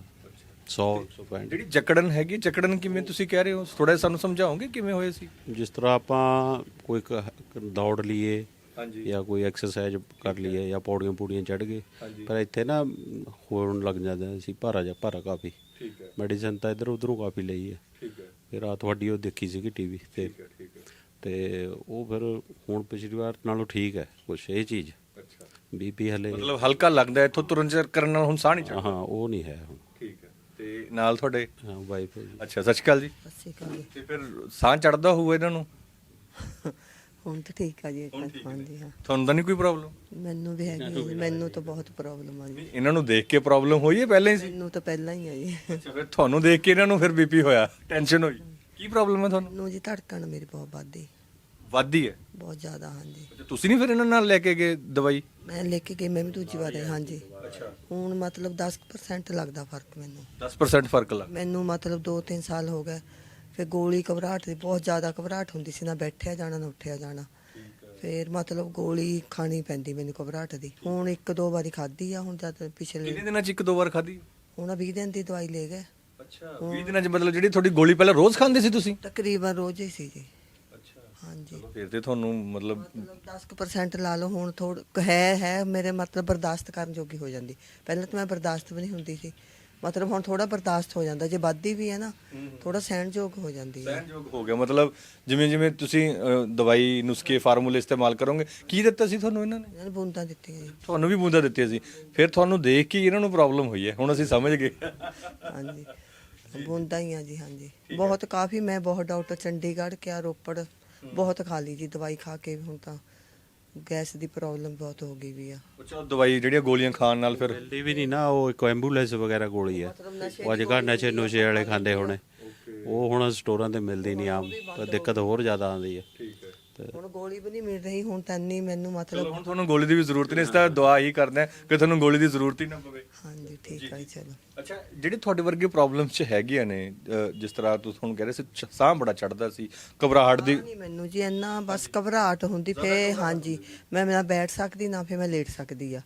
100 165 ਜਿਹੜੀ ਜਕੜਨ ਹੈਗੀ ਜਕੜਨ ਕਿਵੇਂ ਤੁਸੀਂ ਕਹਿ ਰਹੇ ਹੋ? ਥੋੜਾ ਸਾਨੂੰ ਸਮਝਾਓਗੇ ਕਿਵੇਂ ਹੋਏ ਸੀ? ਜਿਸ ਤਰ੍ਹਾਂ ਆਪਾਂ ਕੋਈ ਕ- ਦੌੜ ਲਈਏ ਹਾਂਜੀ। ਜਾਂ ਕੋਈ ਐਕਸਰਸਾਈਜ਼ ਕਰ ਲਈਏ ਜਾਂ ਪੌੜੀਆਂ ਪੂੜੀਆਂ ਚੜ ਗਏ ਹਾਂਜੀ। ਪਰ ਇੱਥੇ ਨਾ ਹੋਣ ਲੱਗ ਜਾਂਦਾ ਸੀ ਭਾਰਾ ਜਿਹਾ ਭਾਰਾ ਕਾਫੀ। ਠੀਕ ਹੈ। ਮੈਡੀਸਨ ਤਾਂ ਇੱਧਰ ਉਧਰੋਂ ਕਾਫੀ ਲਈ ਹੈ। ਠੀਕ ਹੈ। ਫਿਰ ਆ ਤੁਹਾਡੀ ਉਹ ਦੇਖੀ ਸੀਗੀ ਟੀਵੀ ਤੇ। ਠੀਕ ਹੈ ਠੀਕ ਹੈ। ਤੇ ਉਹ ਫਿਰ ਹੁਣ ਪਿਛਲੀ ਵਾਰ ਨਾਲੋਂ ਠੀਕ ਹੈ ਕੁਛ ਇਹ ਚੀਜ਼। ਬੀਪੀ ਹਲੇ ਮਤਲਬ ਹਲਕਾ ਲੱਗਦਾ ਹੈ, ਇੱਥੋਂ ਤੁਰਨ ਚ ਕਰਨ ਨਾਲ ਹੁਣ ਸਾਹ ਨਹੀਂ ਚੜਦਾ ਹਾਂ ਉਹ ਨਹੀਂ ਹੈ ਹੁਣ। ਠੀਕ ਹੈ। ਤੇ ਨਾਲ ਤੁਹਾਡੇ? ਹਾਂ ਵਾਈਫ ਜੀ। ਅੱਛਾ ਸਤਿ ਸ਼੍ਰੀ ਅਕਾਲ ਜੀ। ਸਤਿ ਸ਼੍ਰੀ ਅਕਾਲ ਜੀ। ਤੇ ਫਿਰ ਸਾਹ ਚੜਦਾ ਹੋਊ ਇਹਨਾਂ ਨੂੰ? ਹੁਣ ਤਾਂ ਠੀਕ ਆ ਜੀ ਹੈ। ਹਾਂਜੀ ਹਾਂ। ਤੁਹਾਨੂੰ ਤਾਂ ਨਹੀਂ ਕੋਈ ਪ੍ਰੋਬਲਮ ਮੈਨੂੰ ਵੀ ਹੈਗੀ ਹੈ ਜੀ, ਮੈਨੂੰ ਤਾਂ ਬਹੁਤ ਪ੍ਰੋਬਲਮ ਆ ਜੀ। ਇਹਨਾਂ ਨੂੰ ਦੇਖ ਕੇ ਪ੍ਰੋਬਲਮ ਹੋਈ ਹੈ ਪਹਿਲਾਂ ਹੀ ਸੀ? ਮੈਨੂੰ ਤਾਂ ਪਹਿਲਾਂ ਹੀ ਆ ਜੀ। ਅੱਛਾ ਫਿਰ ਤੁਹਾਨੂੰ ਦੇਖ ਕੇ ਇਹਨਾਂ ਨੂੰ ਫਿਰ ਬੀਪੀ ਹੋਇਆ ਟੈਨਸ਼ਨ ਹੋਈ। ਕੀ ਪ੍ਰੋਬਲਮ ਹੈ ਤੁਹਾਨੂੰ? ਮੈਨੂੰ ਜੀ ਧੜਕਣ ਮੇਰੀ ਬਹੁਤ ਵੱਧਦੀ ਵੱਧਦੀ ਹੈ? ਬਹੁਤ ਜ਼ਿਆਦਾ ਹਾਂਜੀ। ਅੱਛਾ ਤੁਸੀਂ ਨਹੀਂ ਫਿਰ ਇਹਨਾਂ ਨਾਲ ਲੈ ਕੇ ਗਏ ਦਵਾਈ? ਮੈਂ ਲੈ ਕੇ ਗਈ ਮੈਂ ਵੀ ਦੂਜੀ ਵਾਰ ਆਈ ਹਾਂਜੀ। ਹੁਣ ਮਤਲਬ 10% ਲੱਗਦਾ ਫ਼ਰਕ ਮੈਨੂੰ। 10% ਫ਼ਰਕ ਲੱਗ ਮੈਨੂੰ ਮਤਲਬ 2-3 ਸਾਲ ਹੋ ਗਏ ਫਿਰ ਗੋਲੀ ਘਬਰਾਹਟ ਦੀ ਬਹੁਤ ਜ਼ਿਆਦਾ ਘਬਰਾਹਟ ਹੁੰਦੀ ਸੀ ਨਾ ਬੈਠਿਆ ਜਾਣਾ ਨਾ ਉੱਠਿਆ ਜਾਣਾ। ਫਿਰ ਮਤਲਬ ਗੋਲੀ ਖਾਣੀ ਪੈਂਦੀ ਮੈਨੂੰ ਘਬਰਾਹਟ ਦੀ। ਹੁਣ ਇੱਕ ਦੋ ਵਾਰੀ ਖਾਧੀ ਆ ਹੁਣ ਜਦ ਪਿਛਲੇ ਕਿੰਨੇ ਦਿਨਾਂ ਚ ਇੱਕ ਦੋ ਵਾਰ ਖਾਧੀ? ਹੁਣ 20 ਦਿਨ ਦੀ ਦਵਾਈ ਲੈ ਗਏ। ਅੱਛਾ 20 ਦਿਨਾਂ ਚ ਮਤਲਬ ਜਿਹੜੀ ਤੁਹਾਡੀ ਗੋਲੀ ਪਹਿਲਾਂ ਰੋਜ਼ ਖਾਂਦੇ ਸੀ ਤੁਸੀਂ? ਤਕਰੀਬਨ ਰੋਜ਼ ਹੀ ਸੀ ਜੀ। ਹਾਂਜੀ। ਫਿਰ ਤੇ ਤੁਹਾਨੂੰ ਮਤਲਬ ਮਤਲਬ 10% ਲਾ ਲਓ ਹੁਣ ਥੋੜ ਹੈ ਹੈ ਮੇਰੇ ਮਤਲਬ ਬਰਦਾਸ਼ਤ ਕਰਨ ਜੋਗੀ ਹੋ ਜਾਂਦੀ। ਪਹਿਲਾਂ ਤਾਂ ਮੈਂ ਬਰਦਾਸ਼ਤ ਵੀ ਨਹੀਂ ਹੁੰਦੀ ਸੀ। ਮਤਲਬ ਹੁਣ ਥੋੜਾ ਬਰਦਾਸ਼ਤ ਹੋ ਜਾਂਦਾ ਜੇ ਵੱਧਦੀ ਵੀ ਹੈ ਨਾ ਥੋੜਾ ਸਹਿਣਯੋਗ ਹੋ ਜਾਂਦੀ ਹੈ। ਸਹਿਣਯੋਗ ਹੋ ਗਿਆ ਮਤਲਬ ਜਿਵੇਂ ਜਿਵੇਂ ਤੁਸੀਂ ਅ, ਦਵਾਈ ਨੁਸਖੇ ਫਾਰਮੂਲੇ ਇਸਤੇਮਾਲ ਕਰੋਗੇ ਕੀ ਦਿੱਤਾ ਸੀ ਤੁਹਾਨੂੰ ਇਹਨਾਂ ਨੇ? ਇਹਨਾਂ ਨੇ ਬੂੰਦਾਂ ਦਿੱਤੀਆਂ ਜੀ। ਤੁਹਾਨੂੰ ਵੀ ਬੂੰਦਾਂ ਦਿੱਤੀਆਂ ਸੀ। ਫਿਰ ਤੁਹਾਨੂੰ ਦੇਖ ਕੇ ਹੀ ਇਹਨਾਂ ਨੂੰ ਪ੍ਰੋਬਲਮ ਹੋਈ ਹੈ ਹੁਣ ਅਸੀਂ ਸਮਝ ਗਏ। ਹਾਂਜੀ। ਬੂੰਦਾਂ ਹੀ ਆ ਜੀ ਹਾਂਜੀ। ਬਹੁਤ ਕਾਫੀ ਮੈਂ ਬਹੁਤ ਡਾਕਟਰ ਚੰਡੀਗੜ੍ਹ ਕਿਆ ਰੋਪੜ ਬਹੁਤ ਖਾ ਲਈ ਜੀ ਦਵਾਈ ਖਾ ਕੇ ਹੁਣ ਤਾਂ ਗੈਸ ਦੀ ਪ੍ਰੋਬਲਮ ਬਹੁਤ ਹੋ ਗਈ ਵੀ ਆ। ਅੱਛਾ ਉਹ ਦਵਾਈ ਜਿਹੜੀਆਂ ਗੋਲੀਆਂ ਖਾਣ ਨਾਲ ਫਿਰ ਮਿਲਦੀ ਵੀ ਨਹੀਂ ਨਾ ਉਹ ਇੱਕ ਐਂਬੂਲੈਂਸ ਵਗੈਰਾ ਗੋਲੀ ਹੈ ਉਹ ਅੱਜ ਕੱਲ੍ਹ ਨਸ਼ੇ ਨੁਸ਼ੇ ਵਾਲੇ ਖਾਂਦੇ ਹੋਣੇ। ਉਹ ਹੁਣ ਸਟੋਰਾਂ ਤੇ ਮਿਲਦੀ ਨਹੀਂ ਆਮ ਤਾਂ ਦਿੱਕਤ ਹੋਰ ਜ਼ਿਆਦਾ ਆਉਂਦੀ ਹੈ ਠੀਕ ਹੈ ਹੁਣ ਗੋਲੀ ਵੀ ਨਹੀਂ ਮਿਲ ਰਹੀ ਹੁਣ ਤਾਂ ਇੰਨੀ ਮੈਨੂੰ ਮਤਲਬ ਚਲੋ ਹੁਣ ਤੁਹਾਨੂੰ ਗੋਲੀ ਦੀ ਵੀ ਜ਼ਰੂਰਤ ਨਹੀਂ ਇਸ ਤਾਂ ਦੁਆ ਹੀ ਕਰਦੇ ਹਾਂ ਕਿ ਤੁਹਾਨੂੰ ਗੋਲੀ ਦੀ ਜ਼ਰੂਰਤ ਹੀ ਨਾ ਪਵੇ। ਹਾਂਜੀ ਠੀਕ ਜੀ ਚਲੋ। ਅੱਛਾ ਜਿਹੜੀ ਤੁਹਾਡੇ ਵਰਗੇ ਪ੍ਰੋਬਲਮਸ ਚ ਹੈਗੀਆਂ ਨੇ ਅ, ਜਿਸ ਤਰ੍ਹਾਂ ਤੁਸੀਂ ਹੁਣ ਕਹਿ ਰਹੇ ਸੀ ਸਾਹ ਬੜਾ ਚੜਦਾ ਸੀ ਘਬਰਾਹਟ ਦੀ ਨਹੀਂ ਮੈਨੂੰ ਜੀ ਇੰਨਾ ਬਸ ਘਬਰਾਹਟ ਹੁੰਦੀ ਫੇ ਹਾਂਜੀ ਮੈਂ ਨਾ ਬੈਠ ਸਕਦੀ ਨਾ ਫੇ ਮੈਂ ਲੇਟ ਸਕਦੀ ਆ।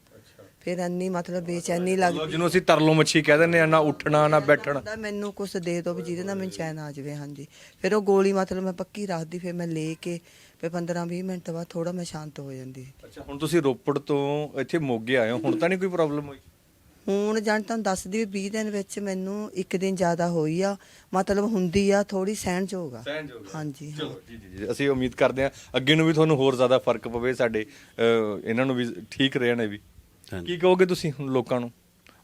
ਫਿਰ ਇੰਨੀ ਮਤਲਬ ਬੇਚੈਨੀ ਮਤਲਬ ਲੱਗਦੀ ਜਿਹਨੂੰ ਅਸੀਂ ਤਰਲੋ ਮੱਛੀ ਕਹਿ ਦਿੰਦੇ ਆ ਨਾ ਉੱਠਣਾ ਨਾ ਬੈਠਣਾ। ਹੁੰਦਾ ਮੈਨੂੰ ਕੁਝ ਦੇ ਦਿਓ ਵੀ ਜਿਹਦੇ ਨਾਲ ਮੈਨੂੰ ਚੈਨ ਆ ਜਾਵੇ ਹਾਂਜੀ। ਫਿਰ ਉਹ ਗੋਲੀ ਮਤਲਬ ਮੈਂ ਪੱਕੀ ਰੱਖਦੀ ਫਿਰ ਮੈਂ ਲੈ ਕੇ ਫਿਰ 15 20 ਮਿੰਟ ਬਾਅਦ ਥੋੜਾ ਮੈਂ ਸ਼ਾਂਤ ਹੋ ਜਾਂਦੀ। ਸੀ। ਅੱਛਾ ਹੁਣ ਤੁਸੀਂ ਰੋਪੜ ਤੋਂ ਇੱਥੇ ਮੋਗੇ ਆਏ ਹੋ ਹੁਣ ਤਾਂ ਨਹੀਂ ਕੋਈ ਪ੍ਰੋਬਲਮ ਹੋਈ? ਹੁਣ ਜਾਣ ਤੁਹਾਨੂੰ ਦੱਸਦੀ ਵੀ 20 ਦਿਨ ਵਿੱਚ ਮੈਨੂੰ ਇੱਕ ਦਿਨ ਜ਼ਿਆਦਾ ਹੋਈ ਆ ਮਤਲਬ ਹੁੰਦੀ ਆ ਥੋੜੀ ਸਹਿਣਯੋਗ ਆ। ਹਾਂਜੀ ਹਾਂ। ਚਲੋ ਜੀ ਜੀ ਜੀ ਅਸੀਂ ਉਮੀਦ ਕਰਦੇ ਹਾਂ ਅੱਗੇ ਨੂੰ ਵੀ ਤੁਹਾਨੂੰ ਹੋਰ ਜ਼ਿਆਦਾ ਫ਼ਰਕ ਪਵੇ ਸਾਡੇ ਇਹਨਾਂ ਨੂੰ ਵੀ ਠੀਕ ਰਹਿਣ ਇਹ ਵੀ। ਹਾਂਜੀ। ਕੀ ਕਹੋਗੇ ਤੁਸੀਂ ਹੁਣ ਲੋਕਾਂ ਨੂੰ?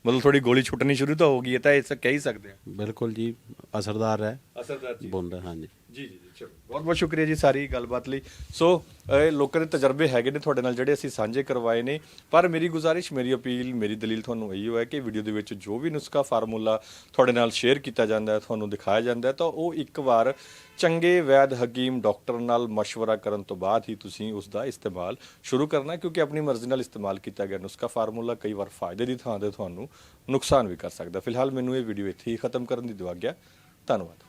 ਮਤਲਬ ਥੋੜੀ ਗੋਲੀ ਛੁੱਟਣੀ ਸ਼ੁਰੂ ਤਾਂ ਹੋ ਗਈ ਹੈ ਤਾਂ ਇਹ ਤਾਂ ਕਹਿ ਹੀ ਸਕਦੇ ਆ। ਬਿਲਕੁਲ ਜੀ ਅਸਰਦਾਰ ਹੈ। ਅਸਰਦਾਰ ਬੁੰਦ ਹਾਂਜੀ। ਜੀ ਜੀ ਜੀ। ਚਲੋ ਬਹੁਤ ਬਹੁਤ ਸ਼ੁਕਰੀਆ ਜੀ ਸਾਰੀ ਗੱਲਬਾਤ ਲਈ ਸੋ ਇਹ ਲੋਕਾਂ ਦੇ ਤਜਰਬੇ ਹੈਗੇ ਨੇ ਤੁਹਾਡੇ ਨਾਲ ਜਿਹੜੇ ਅਸੀਂ ਸਾਂਝੇ ਕਰਵਾਏ ਨੇ ਪਰ ਮੇਰੀ ਗੁਜ਼ਾਰਿਸ਼ ਮੇਰੀ ਅਪੀਲ ਮੇਰੀ ਦਲੀਲ ਤੁਹਾਨੂੰ ਇਹੀ ਹੈ ਕਿ ਵੀਡੀਓ ਦੇ ਵਿੱਚ ਜੋ ਵੀ ਨੁਸਖਾ ਫਾਰਮੂਲਾ ਤੁਹਾਡੇ ਨਾਲ ਸ਼ੇਅਰ ਕੀਤਾ ਜਾਂਦਾ ਹੈ ਤੁਹਾਨੂੰ ਦਿਖਾਇਆ ਜਾਂਦਾ ਹੈ ਤਾਂ ਉਹ ਇੱਕ ਵਾਰ ਚੰਗੇ ਵੈਦ ਹਕੀਮ ਡਾਕਟਰ ਨਾਲ مشورہ ਕਰਨ ਤੋਂ ਬਾਅਦ ਹੀ ਤੁਸੀਂ ਉਸ ਦਾ ਇਸਤੇਮਾਲ ਸ਼ੁਰੂ ਕਰਨਾ ਕਿਉਂਕਿ ਆਪਣੀ ਮਰਜ਼ੀ ਨਾਲ ਇਸਤੇਮਾਲ ਕੀਤਾ ਗਿਆ ਨੁਸਖਾ ਫਾਰਮੂਲਾ ਕਈ ਵਾਰ ਫਾਇਦੇ ਦੀ ਥਾਂ ਤੇ ਤੁਹਾਨੂੰ ਨੁਕਸਾਨ ਵੀ ਕਰ ਸਕਦਾ ਫਿਲਹਾਲ ਮੈਨੂੰ ਇਹ ਵੀਡੀਓ ਇੱਥੇ ਹੀ ਖਤਮ ਕਰਨ ਦੀ ਦੁਆ ਗਿਆ ਧੰਨਵਾਦ